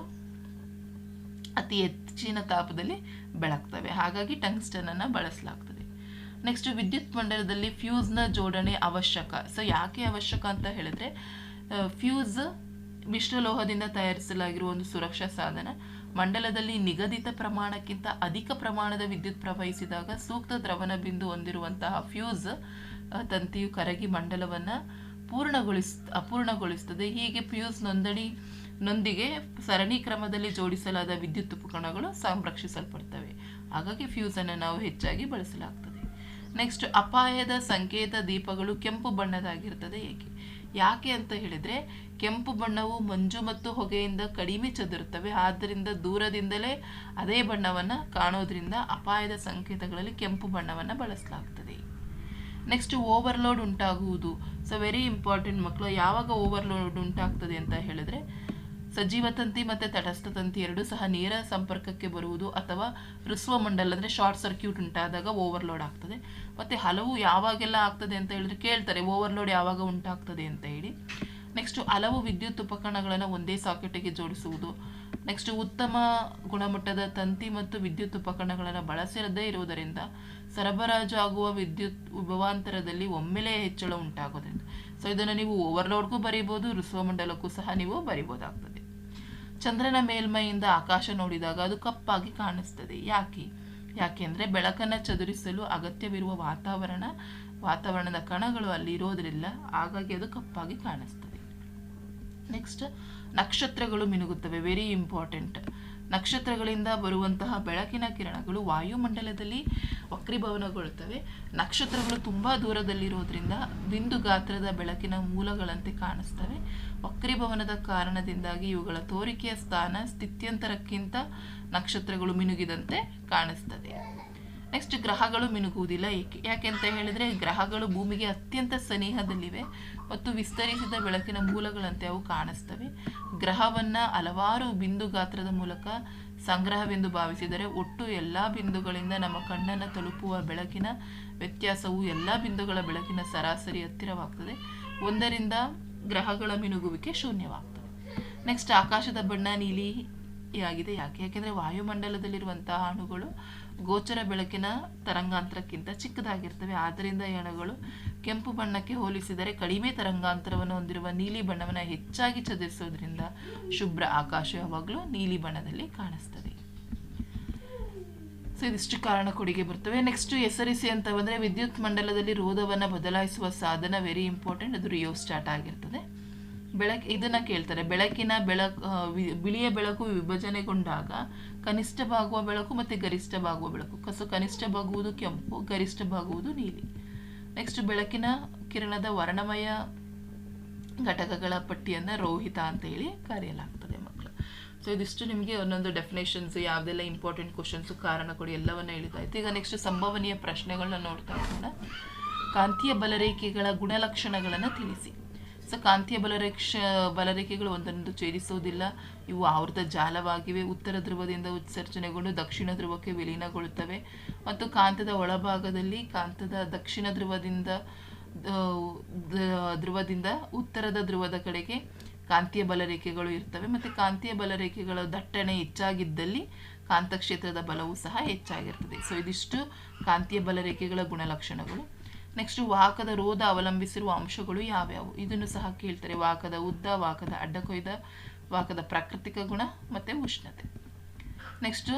S1: ಅತಿ ಹೆಚ್ಚಿನ ತಾಪದಲ್ಲಿ ಬೆಳಗ್ತವೆ. ಹಾಗಾಗಿ ಟಂಗ್ಸ್ಟನ್ ಅನ್ನು ಬಳಸಲಾಗ್ತದೆ. ನೆಕ್ಸ್ಟ್ ವಿದ್ಯುತ್ ಮಂಡಲದಲ್ಲಿ ಫ್ಯೂಸ್ನ ಜೋಡಣೆ ಅವಶ್ಯಕ. ಸೊ ಯಾಕೆ ಅವಶ್ಯಕ ಅಂತ ಹೇಳಿದ್ರೆ ಫ್ಯೂಸ್ ಮಿಶ್ರಲೋಹದಿಂದ ತಯಾರಿಸಲಾಗಿರುವ ಒಂದು ಸುರಕ್ಷಾ ಸಾಧನ, ಮಂಡಲದಲ್ಲಿ ನಿಗದಿತ ಪ್ರಮಾಣಕ್ಕಿಂತ ಅಧಿಕ ಪ್ರಮಾಣದ ವಿದ್ಯುತ್ ಪ್ರವಹಿಸಿದಾಗ ಸೂಕ್ತ ದ್ರವಣ ಬಿಂದು ಹೊಂದಿರುವಂತಹ ಫ್ಯೂಸ್ ತಂತಿಯು ಕರಗಿ ಮಂಡಲವನ್ನು ಪೂರ್ಣಗೊಳಿಸ್ ಅಪೂರ್ಣಗೊಳಿಸುತ್ತದೆ ಹೀಗೆ ಫ್ಯೂಸ್ ನೋಂದಣಿ, ನೊಂದಿಗೆ ಸರಣಿ ಕ್ರಮದಲ್ಲಿ ಜೋಡಿಸಲಾದ ವಿದ್ಯುತ್ ಉಪಕರಣಗಳು ಸಂರಕ್ಷಿಸಲ್ಪಡ್ತವೆ. ಹಾಗಾಗಿ ಫ್ಯೂಸನ್ನು ನಾವು ಹೆಚ್ಚಾಗಿ ಬಳಸಲಾಗ್ತದೆ. ನೆಕ್ಸ್ಟ್ ಅಪಾಯದ ಸಂಕೇತ ದೀಪಗಳು ಕೆಂಪು ಬಣ್ಣದಾಗಿರ್ತದೆ ಏಕೆ? ಯಾಕೆ ಅಂತ ಹೇಳಿದರೆ, ಕೆಂಪು ಬಣ್ಣವು ಮಂಜು ಮತ್ತು ಹೊಗೆಯಿಂದ ಕಡಿಮೆ ಚದುರುತ್ತವೆ. ಆದ್ದರಿಂದ ದೂರದಿಂದಲೇ ಅದೇ ಬಣ್ಣವನ್ನು ಕಾಣೋದ್ರಿಂದ ಅಪಾಯದ ಸಂಕೇತಗಳಲ್ಲಿ ಕೆಂಪು ಬಣ್ಣವನ್ನು ಬಳಸಲಾಗ್ತದೆ. ನೆಕ್ಸ್ಟ್ ಓವರ್ಲೋಡ್ ಉಂಟಾಗುವುದು. ಸೊ ವೆರಿ ಇಂಪಾರ್ಟೆಂಟ್ ಮಕ್ಕಳು, ಯಾವಾಗ ಓವರ್ಲೋಡ್ ಉಂಟಾಗ್ತದೆ ಅಂತ ಹೇಳಿದ್ರೆ ಸಜೀವ ತಂತಿ ಮತ್ತು ತಟಸ್ಥ ತಂತಿ ಎರಡೂ ಸಹ ನೇರ ಸಂಪರ್ಕಕ್ಕೆ ಬರುವುದು ಅಥವಾ ಋಸ್ವಮಂಡಲ ಅಂದರೆ ಶಾರ್ಟ್ ಸರ್ಕ್ಯೂಟ್ ಉಂಟಾದಾಗ ಓವರ್ಲೋಡ್ ಆಗ್ತದೆ. ಮತ್ತು ಹಲವು ಯಾವಾಗೆಲ್ಲ ಆಗ್ತದೆ ಅಂತ ಹೇಳಿದ್ರೆ ಕೇಳ್ತಾರೆ ಓವರ್ಲೋಡ್ ಯಾವಾಗ ಉಂಟಾಗ್ತದೆ ಅಂತ ಹೇಳಿ. ನೆಕ್ಸ್ಟ್ ಹಲವು ವಿದ್ಯುತ್ ಉಪಕರಣಗಳನ್ನು ಒಂದೇ ಸಾಕೆಟಿಗೆ ಜೋಡಿಸುವುದು. ನೆಕ್ಸ್ಟ್ ಉತ್ತಮ ಗುಣಮಟ್ಟದ ತಂತಿ ಮತ್ತು ವಿದ್ಯುತ್ ಉಪಕರಣಗಳನ್ನು ಬಳಸಿರದೇ ಇರುವುದರಿಂದ ಸರಬರಾಜು ಆಗುವ ವಿದ್ಯುತ್ ಉಭವಾಂತರದಲ್ಲಿ ಒಮ್ಮೆಲೆ ಹೆಚ್ಚಳ ಉಂಟಾಗೋದ್ರಿಂದ. ಸೊ ಇದನ್ನು ನೀವು ಓವರ್ಲೋಡ್ಗೂ ಬರೀಬೋದು ಋಸ್ವಮಂಡಲಕ್ಕೂ ಸಹ ನೀವು ಬರಿಬೋದಾಗ್ತದೆ. ಚಂದ್ರನ ಮೇಲ್ಮೈಯಿಂದ ಆಕಾಶ ನೋಡಿದಾಗ ಅದು ಕಪ್ಪಾಗಿ ಕಾಣಿಸ್ತದೆ. ಯಾಕೆ? ಯಾಕೆಂದರೆ ಬೆಳಕನ್ನು ಚದುರಿಸಲು ಅಗತ್ಯವಿರುವ ವಾತಾವರಣ, ವಾತಾವರಣದ ಕಣಗಳು ಅಲ್ಲಿ ಇರೋದ್ರಿಲ್ಲ ಹಾಗಾಗಿ ಅದು ಕಪ್ಪಾಗಿ ಕಾಣಿಸ್ತದೆ. ನೆಕ್ಸ್ಟ್ ನಕ್ಷತ್ರಗಳು ಮಿನುಗುತ್ತವೆ. ವೆರಿ ಇಂಪಾರ್ಟೆಂಟ್ ನಕ್ಷತ್ರಗಳಿಂದ ಬರುವಂತಹ ಬೆಳಕಿನ ಕಿರಣಗಳು ವಾಯುಮಂಡಲದಲ್ಲಿ ವಕ್ರೀಭವನಗೊಳ್ಳುತ್ತವೆ. ನಕ್ಷತ್ರಗಳು ತುಂಬ ದೂರದಲ್ಲಿರೋದ್ರಿಂದ ಬಿಂದು ಗಾತ್ರದ ಬೆಳಕಿನ ಮೂಲಗಳಂತೆ ಕಾಣಿಸ್ತವೆ. ವಕ್ರೀಭವನದ ಕಾರಣದಿಂದಾಗಿ ಇವುಗಳ ತೋರಿಕೆಯ ಸ್ಥಾನ ಸ್ಥಿತ್ಯಂತರಕ್ಕಿಂತ ನಕ್ಷತ್ರಗಳು ಮಿನುಗಿದಂತೆ ಕಾಣಿಸ್ತದೆ. ನೆಕ್ಸ್ಟ್ ಗ್ರಹಗಳು ಮಿನುಗುವುದಿಲ್ಲ. ಏಕೆ ಯಾಕೆಂತ ಹೇಳಿದರೆ, ಗ್ರಹಗಳು ಭೂಮಿಗೆ ಅತ್ಯಂತ ಸನಿಹದಲ್ಲಿವೆ ಮತ್ತು ವಿಸ್ತರಿಸಿದ ಬೆಳಕಿನ ಮೂಲಗಳಂತೆ ಅವು ಕಾಣಿಸ್ತವೆ. ಗ್ರಹವನ್ನು ಹಲವಾರು ಬಿಂದು ಗಾತ್ರದ ಮೂಲಕ ಸಂಗ್ರಹವೆಂದು ಭಾವಿಸಿದರೆ ಒಟ್ಟು ಎಲ್ಲ ಬಿಂದುಗಳಿಂದ ನಮ್ಮ ಕಣ್ಣನ್ನು ತಲುಪುವ ಬೆಳಕಿನ ವ್ಯತ್ಯಾಸವು ಎಲ್ಲ ಬಿಂದುಗಳ ಬೆಳಕಿನ ಸರಾಸರಿ ಹತ್ತಿರವಾಗ್ತದೆ. ಒಂದರಿಂದ ಗ್ರಹಗಳ ಮಿನುಗುವಿಕೆ ಶೂನ್ಯವಾಗ್ತದೆ. ನೆಕ್ಸ್ಟ್ ಆಕಾಶದ ಬಣ್ಣ ನೀಲಿಯಾಗಿದೆ. ಯಾಕೆ? ಯಾಕೆಂದರೆ ವಾಯುಮಂಡಲದಲ್ಲಿರುವಂತಹ ಅಣುಗಳು ಗೋಚರ ಬೆಳಕಿನ ತರಂಗಾಂತರಕ್ಕಿಂತ ಚಿಕ್ಕದಾಗಿರ್ತವೆ. ಆದ್ದರಿಂದ ಈ ಅಣುಗಳು ಕೆಂಪು ಬಣ್ಣಕ್ಕೆ ಹೋಲಿಸಿದರೆ ಕಡಿಮೆ ತರಂಗಾಂತರವನ್ನು ಹೊಂದಿರುವ ನೀಲಿ ಬಣ್ಣವನ್ನು ಹೆಚ್ಚಾಗಿ ಚದುರಿಸೋದ್ರಿಂದ ಶುಭ್ರ ಆಕಾಶ ಯಾವಾಗಲೂ ನೀಲಿ ಬಣ್ಣದಲ್ಲಿ ಕಾಣಿಸ್ತದೆ. ಸೊ ಇದಿಷ್ಟು ಕಾರಣ ಕೊಡುಗೆ ಬರ್ತವೆ. ನೆಕ್ಸ್ಟ್ ಹೆಸರಿಸಿ ಅಂತ ಬಂದರೆ ವಿದ್ಯುತ್ ಮಂಡಲದಲ್ಲಿ ರೋಧವನ್ನು ಬದಲಾಯಿಸುವ ಸಾಧನ ವೆರಿ ಇಂಪಾರ್ಟೆಂಟ್ ಅದು ರಿಯೋಸ್ಟಾಟ್ ಆಗಿರ್ತದೆ. ಬೆಳಕು, ಇದನ್ನು ಕೇಳ್ತಾರೆ. ಬೆಳಕಿನ ಬೆಳಕು ಬಿಳಿಯ ಬೆಳಕು ವಿಭಜನೆಗೊಂಡಾಗ ಕನಿಷ್ಠವಾಗುವ ಬೆಳಕು ಮತ್ತು ಗರಿಷ್ಠವಾಗುವ ಬೆಳಕು. ಕಸು ಕನಿಷ್ಠವಾಗುವುದು ಕೆಂಪು ಗರಿಷ್ಠವಾಗುವುದು ನೀಲಿ. ನೆಕ್ಸ್ಟ್ ಬೆಳಕಿನ ಕಿರಣದ ವರ್ಣಮಯ ಘಟಕಗಳ ಪಟ್ಟಿಯನ್ನು ರೋಹಿತ ಅಂತ ಹೇಳಿ ಕರೆಯಲಾಗ್ತದೆ. ಸೊ ಇದಿಷ್ಟು ನಿಮಗೆ ಒಂದೊಂದು ಡೆಫಿನೇಷನ್ಸ್ ಯಾವುದೆಲ್ಲ ಇಂಪಾರ್ಟೆಂಟ್ ಕ್ವಶನ್ಸು ಕಾರಣ ಕೊಡಿ ಎಲ್ಲವನ್ನ ಇತ್ತು ಈಗ ನೆಕ್ಸ್ಟ್ ಸಂಭವನೀಯ ಪ್ರಶ್ನೆಗಳನ್ನ ನೋಡ್ತಾ ಇರೋಣ. ಕಾಂತೀಯ ಬಲರೇಖೆಗಳ ಗುಣಲಕ್ಷಣಗಳನ್ನು ತಿಳಿಸಿ. ಸೊ ಕಾಂತೀಯ ಬಲರೇಕ್ಷ, ಬಲರೇಖೆಗಳು ಒಂದೊಂದು ಛೇದಿಸುವುದಿಲ್ಲ ಇವು ಆವೃತ ಜಾಲವಾಗಿವೆ. ಉತ್ತರ ಧ್ರುವದಿಂದ ಉತ್ಸರ್ಜನೆಗೊಂಡು ದಕ್ಷಿಣ ಧ್ರುವಕ್ಕೆ ವಿಲೀನಗೊಳ್ಳುತ್ತವೆ. ಮತ್ತು ಕಾಂತದ ಒಳಭಾಗದಲ್ಲಿ ಕಾಂತದ ದಕ್ಷಿಣ ಧ್ರುವದಿಂದ ಧ್ರುವದಿಂದ ಉತ್ತರದ ಧ್ರುವದ ಕಡೆಗೆ ಕಾಂತೀಯ ಬಲರೇಖೆಗಳು ಇರ್ತವೆ ಮತ್ತು ಕಾಂತೀಯ ಬಲರೇಖೆಗಳ ದಟ್ಟಣೆ ಹೆಚ್ಚಾಗಿದ್ದಲ್ಲಿ ಕಾಂತಕ್ಷೇತ್ರದ ಬಲವು ಸಹ ಹೆಚ್ಚಾಗಿರ್ತದೆ. ಸೊ ಇದಿಷ್ಟು ಕಾಂತೀಯ ಬಲರೇಖೆಗಳ ಗುಣಲಕ್ಷಣಗಳು. ನೆಕ್ಸ್ಟ್ ವಾಹಕದ ರೋಧ ಅವಲಂಬಿಸಿರುವ ಅಂಶಗಳು ಯಾವ್ಯಾವು? ಇದನ್ನು ಸಹ ಕೇಳ್ತಾರೆ. ವಾಹಕದ ಉದ್ದ, ವಾಹಕದ ಅಡ್ಡಕೊಯ್ದ ವಾಕದ ಪ್ರಾಕೃತಿಕ ಗುಣ ಮತ್ತು ಉಷ್ಣತೆ. ನೆಕ್ಸ್ಟ್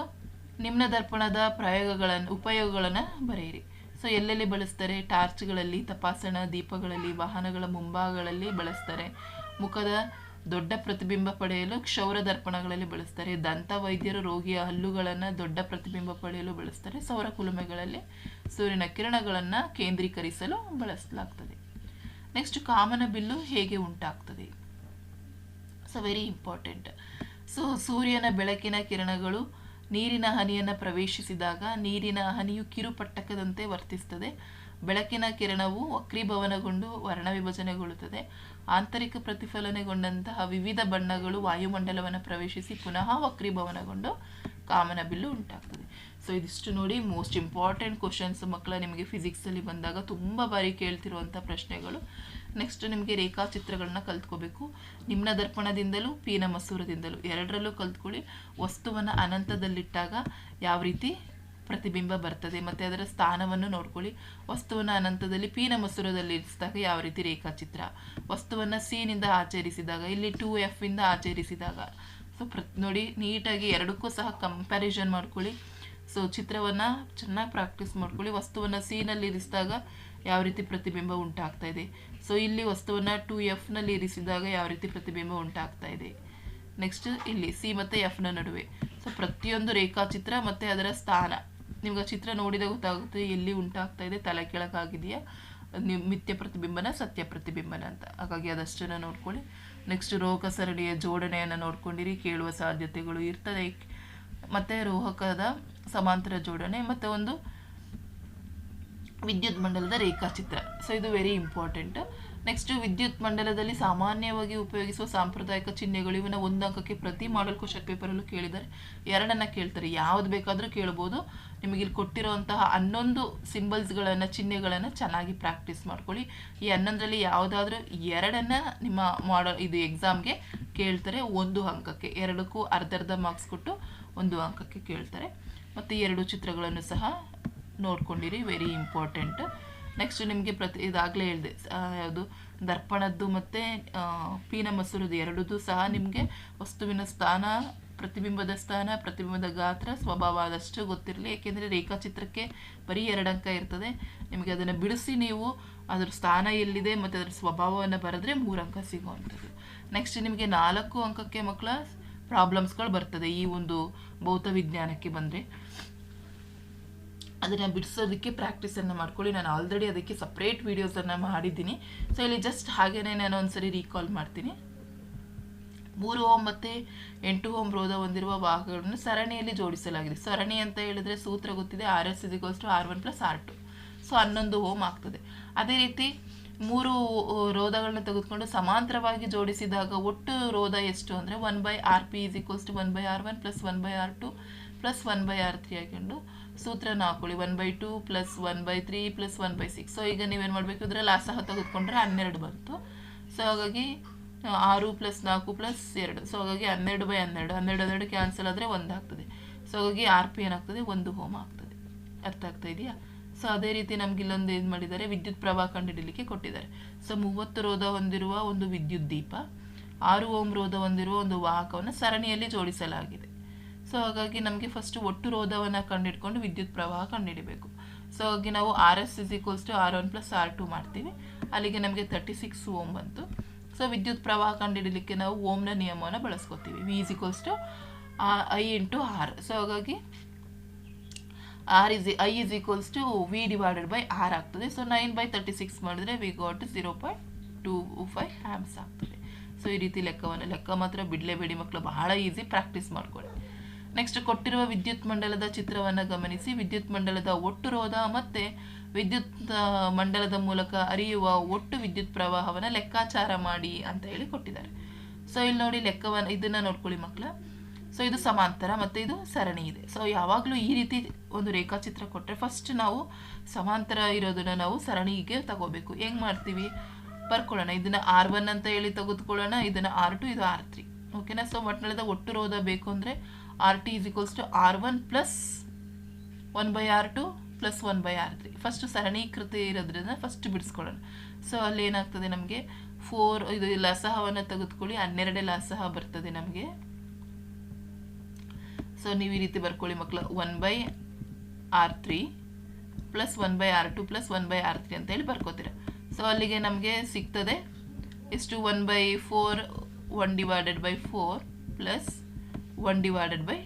S1: ನಿಮ್ನ ದರ್ಪಣದ ಪ್ರಯೋಗಗಳನ್ನು ಉಪಯೋಗಗಳನ್ನು ಬರೆಯಿರಿ. ಸೊ ಎಲ್ಲೆಲ್ಲಿ ಬಳಸ್ತಾರೆ? ಟಾರ್ಚ್ಗಳಲ್ಲಿ, ತಪಾಸಣಾ ದೀಪಗಳಲ್ಲಿ, ವಾಹನಗಳ ಮುಂಭಾಗಗಳಲ್ಲಿ ಬಳಸ್ತಾರೆ. ಮುಖದ ದೊಡ್ಡ ಪ್ರತಿಬಿಂಬ ಪಡೆಯಲು ಕ್ಷೌರ ದರ್ಪಣಗಳಲ್ಲಿ ಬಳಸ್ತಾರೆ. ದಂತ ವೈದ್ಯರು ರೋಗಿಯ ಹಲ್ಲುಗಳನ್ನು ದೊಡ್ಡ ಪ್ರತಿಬಿಂಬ ಪಡೆಯಲು ಬಳಸ್ತಾರೆ. ಸೌರ ಕುಲುಮೆಗಳಲ್ಲಿ ಸೂರ್ಯನ ಕಿರಣಗಳನ್ನು ಕೇಂದ್ರೀಕರಿಸಲು ಬಳಸಲಾಗ್ತದೆ. ನೆಕ್ಸ್ಟ್ ಕಾಮನ ಬಿಲ್ಲು ಹೇಗೆ ಉಂಟಾಗ್ತದೆ? ಸೊ ವೆರಿ ಇಂಪಾರ್ಟೆಂಟ್ ಸೊ ಸೂರ್ಯನ ಬೆಳಕಿನ ಕಿರಣಗಳು ನೀರಿನ ಹನಿಯನ್ನು ಪ್ರವೇಶಿಸಿದಾಗ ನೀರಿನ ಹನಿಯು ಕಿರುಪಟ್ಟಕದಂತೆ ವರ್ತಿಸ್ತದೆ. ಬೆಳಕಿನ ಕಿರಣವು ವಕ್ರೀಭವನಗೊಂಡು ವರ್ಣವಿಭಜನೆಗೊಳ್ಳುತ್ತದೆ. ಆಂತರಿಕ ಪ್ರತಿಫಲನೆಗೊಂಡಂತಹ ವಿವಿಧ ಬಣ್ಣಗಳು ವಾಯುಮಂಡಲವನ್ನು ಪ್ರವೇಶಿಸಿ ಪುನಃ ವಕ್ರೀಭವನಗೊಂಡು ಕಾಮನ ಬಿಲ್ಲು ಉಂಟಾಗ್ತದೆ. ಸೊ ಇದಿಷ್ಟು ನೋಡಿ ಮೋಸ್ಟ್ ಇಂಪಾರ್ಟೆಂಟ್ ಕ್ವಶನ್ಸ್ ಮಕ್ಕಳ ನಿಮಗೆ ಫಿಸಿಕ್ಸಲ್ಲಿ ಬಂದಾಗ ತುಂಬ ಬಾರಿ ಕೇಳ್ತಿರುವಂಥ ಪ್ರಶ್ನೆಗಳು. ನೆಕ್ಸ್ಟ್ ನಿಮಗೆ ರೇಖಾಚಿತ್ರಗಳನ್ನ ಕಲ್ತ್ಕೋಬೇಕು. ನಿಮ್ನ ದರ್ಪಣದಿಂದಲೂ ಪೀನ ಮಸೂರದಿಂದಲೂ ಎರಡರಲ್ಲೂ ಕಲ್ತ್ಕೊಳ್ಳಿ. ವಸ್ತುವನ್ನು ಅನಂತದಲ್ಲಿಟ್ಟಾಗ ಯಾವ ರೀತಿ ಪ್ರತಿಬಿಂಬ ಬರ್ತದೆ. ಮತ್ತು ಅದರ ಸ್ಥಾನವನ್ನು ನೋಡ್ಕೊಳ್ಳಿ. ವಸ್ತುವನ್ನು ಅನಂತದಲ್ಲಿ ಪೀನ ಮಸೂರದಲ್ಲಿ ಇರಿಸಿದಾಗ ಯಾವ ರೀತಿ ರೇಖಾಚಿತ್ರ? ವಸ್ತುವನ್ನು ಸೀನಿಂದ ಆಚರಿಸಿದಾಗ, ಇಲ್ಲಿ ಟೂ ಎಫ್ ಇಂದ ಆಚರಿಸಿದಾಗ. ಸೊ ಪ್ರ, ನೋಡಿ, ನೀಟಾಗಿ ಎರಡಕ್ಕೂ ಸಹ ಕಂಪ್ಯಾರಿಸನ್ ಮಾಡ್ಕೊಳ್ಳಿ. ಸೊ ಚಿತ್ರವನ್ನು ಚೆನ್ನಾಗಿ ಪ್ರಾಕ್ಟೀಸ್ ಮಾಡ್ಕೊಳ್ಳಿ. ವಸ್ತುವನ್ನು ಸೀನಲ್ಲಿ ಇರಿಸಿದಾಗ ಯಾವ ರೀತಿ ಪ್ರತಿಬಿಂಬ ಉಂಟಾಗ್ತಾ ಇದೆ? ಸೊ ಇಲ್ಲಿ ವಸ್ತುವನ್ನು ಟು ಎಫ್ನಲ್ಲಿ ಇರಿಸಿದಾಗ ಯಾವ ರೀತಿ ಪ್ರತಿಬಿಂಬ ಉಂಟಾಗ್ತಾ ಇದೆ? ನೆಕ್ಸ್ಟ್ ಇಲ್ಲಿ ಸಿ ಮತ್ತು ಎಫ್ನ ನಡುವೆ. ಸೊ ಪ್ರತಿಯೊಂದು ರೇಖಾಚಿತ್ರ ಮತ್ತು ಅದರ ಸ್ಥಾನ. ನಿಮ್ಗೆ ಆ ಚಿತ್ರ ನೋಡಿದಾಗ ಗೊತ್ತಾಗುತ್ತೆ ಎಲ್ಲಿ ಉಂಟಾಗ್ತಾ ಇದೆ, ತಲೆ ಕೆಳಕಾಗಿದೆಯಾ ನೀವು ಮಿಥ್ಯ ಪ್ರತಿಬಿಂಬನ ಸತ್ಯ ಪ್ರತಿಬಿಂಬನ ಅಂತ. ಹಾಗಾಗಿ ಅದಷ್ಟನ್ನು ನೋಡ್ಕೊಳ್ಳಿ. ನೆಕ್ಸ್ಟ್ ರೋಗ ಸರಣಿಯ ಜೋಡಣೆಯನ್ನು ನೋಡ್ಕೊಂಡಿರಿ. ಕೇಳುವ ಸಾಧ್ಯತೆಗಳು ಇರ್ತದೆ. ಮತ್ತು ರೋಹಕದ ಸಮಾಂತರ ಜೋಡಣೆ, ಮತ್ತು ಒಂದು ವಿದ್ಯುತ್ ಮಂಡಲದ ರೇಖಾಚಿತ್ರ. ಸೊ ಇದು ವೆರಿ ಇಂಪಾರ್ಟೆಂಟ್ ನೆಕ್ಸ್ಟ್ ವಿದ್ಯುತ್ ಮಂಡಲದಲ್ಲಿ ಸಾಮಾನ್ಯವಾಗಿ ಉಪಯೋಗಿಸುವ ಸಾಂಪ್ರದಾಯಿಕ ಚಿಹ್ನೆಗಳು ಇವನ್ನ ಒಂದು ಅಂಕಕ್ಕೆ ಪ್ರತಿ ಮಾಡಲ್ ಕ್ವಶನ್ ಪೇಪರಲ್ಲೂ ಕೇಳಿದ್ದಾರೆ. ಎರಡನ್ನ ಕೇಳ್ತಾರೆ. ಯಾವ್ದು ಬೇಕಾದರೂ ಕೇಳ್ಬೋದು. ನಿಮಗೆ ಇಲ್ಲಿ ಕೊಟ್ಟಿರುವಂತಹ ಹನ್ನೊಂದು ಸಿಂಬಲ್ಸ್ಗಳನ್ನು ಚಿಹ್ನೆಗಳನ್ನು ಚೆನ್ನಾಗಿ ಪ್ರಾಕ್ಟೀಸ್ ಮಾಡ್ಕೊಳ್ಳಿ. ಈ ಹನ್ನೊಂದರಲ್ಲಿ ಯಾವುದಾದ್ರೂ ಎರಡನ್ನ ನಿಮ್ಮ ಮಾಡಲ್ ಇದು ಎಕ್ಸಾಮ್ಗೆ ಕೇಳ್ತಾರೆ. ಒಂದು ಅಂಕಕ್ಕೆ, ಎರಡಕ್ಕೂ ಅರ್ಧ ಅರ್ಧ ಮಾರ್ಕ್ಸ್ ಕೊಟ್ಟು ಒಂದು ಅಂಕಕ್ಕೆ ಕೇಳ್ತಾರೆ. ಮತ್ತು ಎರಡು ಚಿತ್ರಗಳನ್ನು ಸಹ ನೋಡ್ಕೊಂಡಿರಿ ವೆರಿ ಇಂಪಾರ್ಟೆಂಟ್ ನೆಕ್ಸ್ಟ್ ನಿಮಗೆ ಪ್ರತಿ, ಇದಾಗಲೇ ಹೇಳಿದೆ ಯಾವುದು, ದರ್ಪಣದ್ದು ಮತ್ತು ಪೀನ ಮಸೂರದ್ದು ಎರಡೂ ಸಹ ನಿಮಗೆ ವಸ್ತುವಿನ ಸ್ಥಾನ ಪ್ರತಿಬಿಂಬದ ಸ್ಥಾನ, ಪ್ರತಿಬಿಂಬದ ಗಾತ್ರ ಸ್ವಭಾವ ಆದಷ್ಟು ಗೊತ್ತಿರಲಿ. ಏಕೆಂದರೆ ರೇಖಾಚಿತ್ರಕ್ಕೆ ಬರೀ ಎರಡು ಅಂಕ ಇರ್ತದೆ. ನಿಮಗೆ ಅದನ್ನು ಬಿಡಿಸಿ ನೀವು ಅದರ ಸ್ಥಾನ ಎಲ್ಲಿದೆ ಮತ್ತು ಅದರ ಸ್ವಭಾವವನ್ನು ಬರೆದ್ರೆ ಮೂರು ಅಂಕ ಸಿಗುವಂಥದ್ದು. ನೆಕ್ಸ್ಟ್ ನಿಮಗೆ ನಾಲ್ಕು ಅಂಕಕ್ಕೆ ಮಕ್ಕಳ ಪ್ರಾಬ್ಲಮ್ಸ್ಗಳು ಬರ್ತದೆ ಈ ಒಂದು ಭೌತ ವಿಜ್ಞಾನಕ್ಕೆ ಬಂದರೆ. ಅದನ್ನು ಬಿಡಿಸೋದಕ್ಕೆ ಪ್ರಾಕ್ಟೀಸನ್ನು ಮಾಡ್ಕೊಳ್ಳಿ. ನಾನು ಆಲ್ರೆಡಿ ಅದಕ್ಕೆ ಸಪ್ರೇಟ್ ವೀಡಿಯೋಸನ್ನು ಮಾಡಿದ್ದೀನಿ. ಸೊ ಇಲ್ಲಿ ಜಸ್ಟ್ ಹಾಗೆಯೇ ನಾನು ಒಂದ್ಸರಿ ರೀಕಾಲ್ ಮಾಡ್ತೀನಿ. ಮೂರು ಓಮ್ ಮತ್ತು ಎಂಟು ಓಮ್ ರೋಧ ಹೊಂದಿರುವ ವಾಹಕಗಳನ್ನು ಸರಣಿಯಲ್ಲಿ ಜೋಡಿಸಲಾಗಿದೆ. ಸರಣಿ ಅಂತ ಹೇಳಿದ್ರೆ ಸೂತ್ರ ಗೊತ್ತಿದೆ. R S to R one plus R two so ಹನ್ನೊಂದು ಓಮ್ ಆಗ್ತದೆ. ಅದೇ ರೀತಿ ಮೂರು ರೋಧಗಳನ್ನ ತೆಗೆದುಕೊಂಡು ಸಮಾಂತರವಾಗಿ ಜೋಡಿಸಿದಾಗ ಒಟ್ಟು ರೋಧ ಎಷ್ಟು ಅಂದರೆ one by R P is equals to one by R one plus one by R two plus one by R three ಹಾಕೊಂಡು ಸೂತ್ರನ ಹಾಕೊಳ್ಳಿ. One by two plus one by three plus one by six so ಈಗ ನೀವೇನು ಮಾಡಬೇಕು? ಇದರಲ್ಲಿ ಸಹ ತೆಗೆದುಕೊಂಡ್ರೆ ಹನ್ನೆರಡು ಬಂತು. ಸೊ ಹಾಗಾಗಿ ಆರು ಪ್ಲಸ್ ನಾಲ್ಕು ಪ್ಲಸ್ ಎರಡು. ಸೊ ಹಾಗಾಗಿ ಹನ್ನೆರಡು ಬೈ ಹನ್ನೆರಡು. ಹನ್ನೆರಡು ಹನ್ನೆರಡು ಕ್ಯಾನ್ಸಲ್ ಆದರೆ ಒಂದು ಆಗ್ತದೆ. ಸೊ ಹಾಗಾಗಿ ಆರ್ ಪಿ ಏನಾಗ್ತದೆ ಒಂದು ಹೋಮ್ ಆಗ್ತದೆ. ಅರ್ಥ ಆಗ್ತಾ ಇದೆಯಾ? ಸೊ ಅದೇ ರೀತಿ ನಮ್ಗೆ ಇಲ್ಲೊಂದು ಏನು ಮಾಡಿದ್ದಾರೆ. ವಿದ್ಯುತ್ ಪ್ರವಾಹ ಕಂಡುಹಿಡಲಿಕ್ಕೆ ಕೊಟ್ಟಿದ್ದಾರೆ. ಸೊ ಮೂವತ್ತು ರೋಧ ಹೊಂದಿರುವ ಒಂದು ವಿದ್ಯುತ್ ದೀಪ, ಆರು ಓಮ್ ರೋಧ ಹೊಂದಿರುವ ಒಂದು ವಾಹಕವನ್ನು ಸರಣಿಯಲ್ಲಿ ಜೋಡಿಸಲಾಗಿದೆ. ಸೊ ಹಾಗಾಗಿ ನಮಗೆ ಫಸ್ಟ್ ಒಟ್ಟು ರೋಧವನ್ನು ಕಂಡುಹಿಡ್ಕೊಂಡು ವಿದ್ಯುತ್ ಪ್ರವಾಹ ಕಂಡುಹಿಡಬೇಕು. ಸೊ ಹಾಗಾಗಿ ನಾವು R S is equals to R one plus R two ಮಾಡ್ತೀವಿ. ಅಲ್ಲಿಗೆ ನಮಗೆ ತರ್ಟಿ ಸಿಕ್ಸ್ ಓಮ್ ಬಂತು. ಸೊ ವಿದ್ಯುತ್ ಪ್ರವಾಹ ಕಂಡುಹಿಡಲಿಕ್ಕೆ ನಾವು ಓಮ್ನ ನಿಯಮವನ್ನು ಬಳಸ್ಕೊತೀವಿ. V is equals to I into R so ಹಾಗಾಗಿ R is I is equals to V divided by R ಆಗ್ತದೆ. So nine by thirty six ಮಾಡಿದ್ರೆ we got zero point two five ohms ಆಗ್ತದೆ. ಸೊ ಈ ರೀತಿ ಲೆಕ್ಕವನ್ನು, ಲೆಕ್ಕ ಮಾತ್ರ ಬಿಡಲೇಬೇಡಿ ಮಕ್ಕಳು ಬಹಳ ಈಸಿ ಪ್ರಾಕ್ಟೀಸ್ ಮಾಡ್ಕೊಳ್ಳಿ ನೆಕ್ಸ್ಟ್ ಕೊಟ್ಟಿರುವ ವಿದ್ಯುತ್ ಮಂಡಲದ ಚಿತ್ರವನ್ನು ಗಮನಿಸಿ. ವಿದ್ಯುತ್ ಮಂಡಲದ ಒಟ್ಟು ರೋಧ ಮತ್ತು ವಿದ್ಯುತ್ ಮಂಡಲದ ಮೂಲಕ ಅರಿಯುವ ಒಟ್ಟು ವಿದ್ಯುತ್ ಪ್ರವಾಹವನ್ನು ಲೆಕ್ಕಾಚಾರ ಮಾಡಿ ಅಂತ ಹೇಳಿ ಕೊಟ್ಟಿದ್ದಾರೆ. ಸೊ ಇಲ್ಲಿ ನೋಡಿ ಲೆಕ್ಕವನ್ನು, ಇದನ್ನು ನೋಡ್ಕೊಳ್ಳಿ ಮಕ್ಕಳ ಸೊ ಇದು ಸಮಾಂತರ ಮತ್ತು ಇದು ಸರಣಿ ಇದೆ. ಸೊ ಯಾವಾಗಲೂ ಈ ರೀತಿ ಒಂದು ರೇಖಾಚಿತ್ರ ಕೊಟ್ಟರೆ ಫಸ್ಟ್ ನಾವು ಸಮಾಂತರ ಇರೋದನ್ನ ನಾವು ಸರಣಿಗೆ ತಗೋಬೇಕು. ಹೆಂಗೆ ಮಾಡ್ತೀವಿ? ಬರ್ಕೊಳ್ಳೋಣ ಇದನ್ನ ಆರ್ ಒನ್ ಅಂತ ಹೇಳಿ ತೆಗೆದುಕೊಳ್ಳೋಣ. ಇದನ್ನ ಆರ್ ಟು ಇದು ಆರ್ ತ್ರೀ ಓಕೆನಾ ಸೊ ಮಟ್ಟಳದ ಒಟ್ಟು ರೋಧ ಬೇಕು ಅಂದರೆ R T is equals to R one plus one by R two plus one by R three first ಕೃತಿ ಇರೋದ್ರಿಂದ ಫಸ್ಟ್ ಬಿಡಿಸ್ಕೊಳ್ಳೋಣ. ಸೊ ಅಲ್ಲಿ ಏನಾಗ್ತದೆ ನಮಗೆ? ಫೋರ್ ಇದು ಲಸಹವನ್ನು ತೆಗೆದುಕೊಳ್ಳಿ, ಹನ್ನೆರಡೇ ಲಸಹ ಬರ್ತದೆ ನಮಗೆ. ಸೊ ನೀವು ಈ ರೀತಿ ಬರ್ಕೊಳ್ಳಿ ಮಕ್ಕಳು one by R three plus one by R two plus one by R three ಅಂತೇಳಿ ಬರ್ಕೋತೀರ. ಸೊ ಅಲ್ಲಿಗೆ ನಮಗೆ ಸಿಗ್ತದೆ ಎಷ್ಟು? One by four one divided by four plus one divided by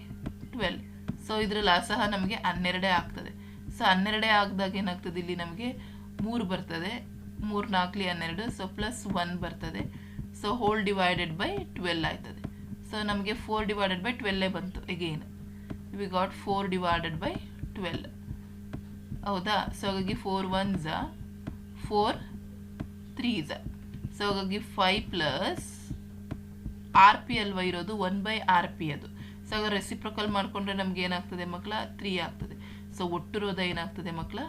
S1: twelve so ಇದರ ಲಾಸಹ ನಮಗೆ ಹನ್ನೆರಡೇ ಆಗ್ತದೆ. ಸೊ ಹನ್ನೆರಡೇ ಆಗದಾಗ ಏನಾಗ್ತದೆ, ಇಲ್ಲಿ ನಮಗೆ ಮೂರು ಬರ್ತದೆ. ಮೂರು ನಾಲ್ಕಲಿ ಹನ್ನೆರಡು, ಸೊ ಪ್ಲಸ್ ಒನ್ ಬರ್ತದೆ. So whole divided by twelve ಆಯ್ತದೆ. ಸೊ ನಮಗೆ ಫೋರ್ ಡಿವೈಡೆಡ್ ಬೈ ಟ್ವೆಲ್ಲೇ ಬಂತು again we got four divided by twelve ಹೌದಾ? ಸೊ ಹಾಗಾಗಿ ಫೋರ್ ಒನ್ ಝ ಫೋರ್ ತ್ರೀ ಝ ಸೊ ಹಾಗಾಗಿ ಫೈವ್ ಪ್ಲಸ್ ಆರ್ ಪಿ ಅಲ್ವಾ ಇರೋದು? ಒನ್ ಬೈ ಆರ್ ಪಿ ಅದು. ಸೊ ಹಾಗಾಗಿ ರೆಸಿಪ್ರಕಲ್ ಮಾಡಿಕೊಂಡ್ರೆ ನಮ್ಗೆ ಏನಾಗ್ತದೆ ಮಕ್ಕಳ ತ್ರೀ ಆಗ್ತದೆ. ಸೊ ಒಟ್ಟು ರೋಧ ಏನಾಗ್ತದೆ ಮಕ್ಕಳ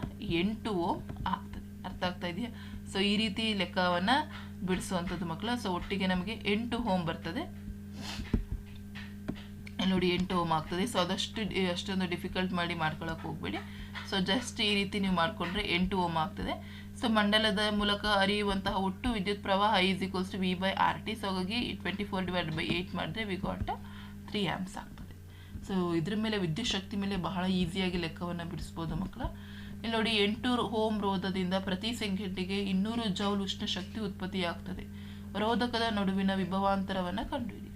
S1: ಎಂಟು ಓಮ್ ಆಗ್ತದೆ. ಅರ್ಥ ಆಗ್ತಾ ಇದೆಯಾ? ಸೊ ಈ ರೀತಿ ಲೆಕ್ಕವನ್ನು ಬಿಡಿಸುವಂಥದ್ದು ಮಕ್ಕಳ ಸೊ ಒಟ್ಟಿಗೆ ನಮಗೆ ಎಂಟು ಹೋಮ್ ಬರ್ತದೆ. ನೋಡಿ, ಎಂಟು ಓಮ್ ಆಗ್ತದೆ. ಸೊ ಅದಷ್ಟು ಅಷ್ಟೊಂದು ಡಿಫಿಕಲ್ಟ್ ಮಾಡಿ ಮಾಡ್ಕೊಳಕ್ಕೆ ಹೋಗಬೇಡಿ. ಸೊ ಜಸ್ಟ್ ಈ ರೀತಿ ನೀವು ಮಾಡಿಕೊಂಡ್ರೆ ಎಂಟು ಓಮ್ ಆಗ್ತದೆ. ಸೊ ಮಂಡಲದ ಮೂಲಕ ಅರಿಯುವಂತಹ ಒಟ್ಟು ವಿದ್ಯುತ್ ಪ್ರವಾಹ is equals to V by R T so ಹಾಗಾಗಿ twenty four divide by eight ಮಾಡಿದ್ರೆ ವಿ ಗಾಟ್ ತ್ರೀ ಆ್ಯಮ್ಸ್ ಆಗ್ತದೆ. ಸೊ ಇದ್ರ ಮೇಲೆ ವಿದ್ಯುತ್ ಶಕ್ತಿ ಮೇಲೆ ಬಹಳ ಈಸಿಯಾಗಿ ಲೆಕ್ಕವನ್ನು ಬಿಡಿಸ್ಬೋದು ಮಕ್ಕಳ. ಇಲ್ಲಿ ನೋಡಿ ಎಂಟು ಹೋಮ್ ರೋಧದಿಂದ ಪ್ರತಿ ಸೆಕೆಂಡಿಗೆ ಇನ್ನೂರು ಜೌಲ್ ಉಷ್ಣ ಶಕ್ತಿ ಉತ್ಪತ್ತಿಯಾಗ್ತದೆ. ರೋಧಕದ ನಡುವಿನ ವಿಭವಾಂತರವನ್ನು ಕಂಡುಹಿಡಿ.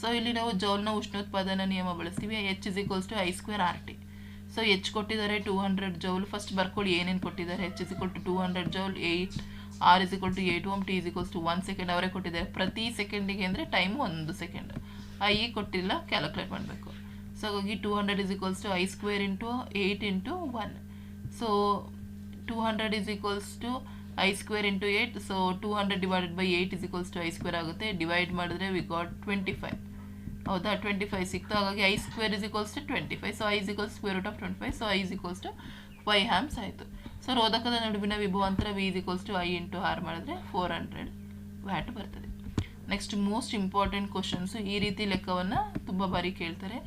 S1: ಸೊ ಇಲ್ಲಿ ನಾವು ಜೌಲ್ನ ಉಷ್ಣೋತ್ಪಾದನಾ ನಿಯಮ ಬಳಸ್ತೀವಿ. H is equals to I square R T so H ಕೊಟ್ಟಿದ್ದಾರೆ ಟೂ ಹಂಡ್ರೆಡ್ ಜೌಲ್. ಫಸ್ಟ್ ಬರ್ಕೊಳ್ಳಿ ಏನೇನು ಕೊಟ್ಟಿದ್ದಾರೆ? H is equal to two hundred joule. Eight R is equal to eight ohm. T is equals to one second ಅವರೇ ಕೊಟ್ಟಿದ್ದಾರೆ. ಪ್ರತಿ ಸೆಕೆಂಡಿಗೆ ಅಂದರೆ time ಒಂದು ಸೆಕೆಂಡ್ ಐ ಕೊಟ್ಟಿಲ್ಲ ಕ್ಯಾಲ್ಕುಲೇಟ್ ಮಾಡಬೇಕು. ಸೊ ಹಾಗಾಗಿ two hundred is equals to I square into eight into one so two hundred is equals to I square into eight so two hundred divided by eight is equals to I square ಆಗುತ್ತೆ. Divide ಮಾಡಿದ್ರೆ we got twenty five ಹೌದಾ? Twenty five ಸಿಕ್ತು. ಹಾಗಾಗಿ I square is equals to twenty five so I is equals square root of twenty five so I is equals to five amps ಆಯಿತು. So ರೋಧಕದ ನಡುವಿನ ವಿಭವಾಂತರ V is equals to I into R ಮಾಡಿದ್ರೆ four hundred watt ಬರ್ತದೆ. Next most important questions ಈ ರೀತಿ ಲೆಕ್ಕವನ್ನು ತುಂಬ ಬಾರಿ ಕೇಳ್ತಾರೆ.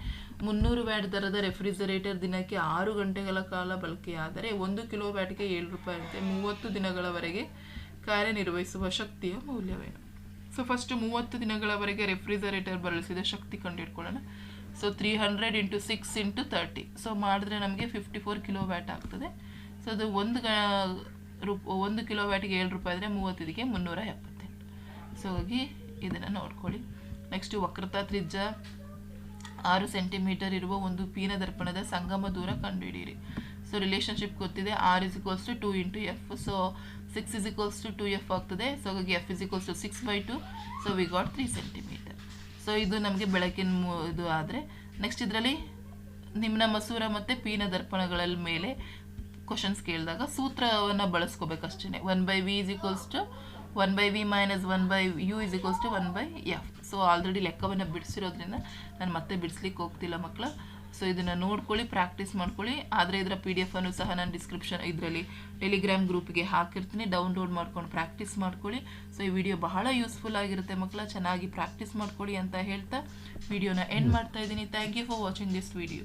S1: ಮುನ್ನೂರು ವ್ಯಾಟ್ ದರದ ರೆಫ್ರಿಜರೇಟರ್ ದಿನಕ್ಕೆ ಆರು ಗಂಟೆಗಳ ಕಾಲ ಬಳಕೆಯಾದರೆ ಒಂದು ಕಿಲೋ ವ್ಯಾಟ್ಗೆ ಏಳು ರೂಪಾಯಿ ಇರುತ್ತೆ ಮೂವತ್ತು ದಿನಗಳವರೆಗೆ ಕಾರ್ಯನಿರ್ವಹಿಸುವ ಶಕ್ತಿಯ ಮೌಲ್ಯವೇನು? ಸೊ ಫಸ್ಟ್ ಮೂವತ್ತು ದಿನಗಳವರೆಗೆ ರೆಫ್ರಿಜರೇಟರ್ ಬಳಸಿದ ಶಕ್ತಿ ಕಂಡುಹಿಡ್ಕೊಳ್ಳೋಣ. So three hundred into six into thirty so ಮಾಡಿದ್ರೆ ನಮಗೆ ಫಿಫ್ಟಿ ಫೋರ್ ಕಿಲೋ ವ್ಯಾಟ್ ಆಗ್ತದೆ. ಸೊ ಅದು ಒಂದು ಗ ರೂಪ ಒಂದು ಕಿಲೋ ವ್ಯಾಟಿಗೆ ಏಳು ರೂಪಾಯಿ ಆದರೆ ಮೂವತ್ತಿದಕ್ಕೆ ಮುನ್ನೂರ ಎಪ್ಪತ್ತೆಂಟು ಸೊ ಹೋಗಿ ಇದನ್ನು ನೋಡ್ಕೊಳ್ಳಿ. ನೆಕ್ಸ್ಟ್ ವಕ್ರತಾ ತ್ರಿಜ್ಯ. ಆರು ಸೆಂಟಿಮೀಟರ್ ಇರುವ ಒಂದು ಪೀನ ದರ್ಪಣದ ಸಂಗಮ ದೂರ ಕಂಡುಹಿಡಿಯಿರಿ. ಸೊ ರಿಲೇಷನ್ಶಿಪ್ ಗೊತ್ತಿದೆ. R is equals to two into F so six is equals to two F ಆಗ್ತದೆ. ಸೊ ಹಾಗಾಗಿ F is equals to six by two so we got three centimeter so ಇದು ನಮಗೆ ಬೆಳಕಿನ ಇದು ಆದರೆ ನೆಕ್ಸ್ಟ್ ಇದರಲ್ಲಿ ನಿಮ್ಮ ಮಸೂರ ಮತ್ತು ಪೀನ ದರ್ಪಣಗಳ ಮೇಲೆ ಕ್ವಶನ್ಸ್ ಕೇಳಿದಾಗ ಸೂತ್ರವನ್ನು ಬಳಸ್ಕೋಬೇಕಷ್ಟೇ one by V is equals to one by V minus one by U is equals to one by F so already ಲೆಕ್ಕವನ್ನು ಬಿಡಿಸಿರೋದ್ರಿಂದ ನಾನು ಮತ್ತೆ ಬಿಡಿಸ್ಲಿಕ್ಕೆ ಹೋಗ್ತಿಲ್ಲ ಮಕ್ಕಳು ಸೊ ಇದನ್ನು ನೋಡ್ಕೊಳ್ಳಿ ಪ್ರಾಕ್ಟೀಸ್ ಮಾಡ್ಕೊಳ್ಳಿ. ಆದರೆ ಇದರ ಪಿ ಡಿ ಎಫನ್ನು ಸಹ ನಾನು ಡಿಸ್ಕ್ರಿಪ್ಷನ್ ಇದರಲ್ಲಿ ಟೆಲಿಗ್ರಾಮ್ ಗ್ರೂಪ್ಗೆ ಹಾಕಿರ್ತೀನಿ. ಡೌನ್ಲೋಡ್ ಮಾಡ್ಕೊಂಡು ಪ್ರಾಕ್ಟೀಸ್ ಮಾಡ್ಕೊಳ್ಳಿ. ಸೊ ಈ ವಿಡಿಯೋ ಬಹಳ ಯೂಸ್ಫುಲ್ ಆಗಿರುತ್ತೆ ಮಕ್ಕಳ ಚೆನ್ನಾಗಿ ಪ್ರಾಕ್ಟೀಸ್ ಮಾಡ್ಕೊಳ್ಳಿ ಅಂತ ಹೇಳ್ತಾ ವಿಡಿಯೋನ ಎಂಡ್ ಮಾಡ್ತಾ ಇದ್ದೀನಿ. Thank you for watching this video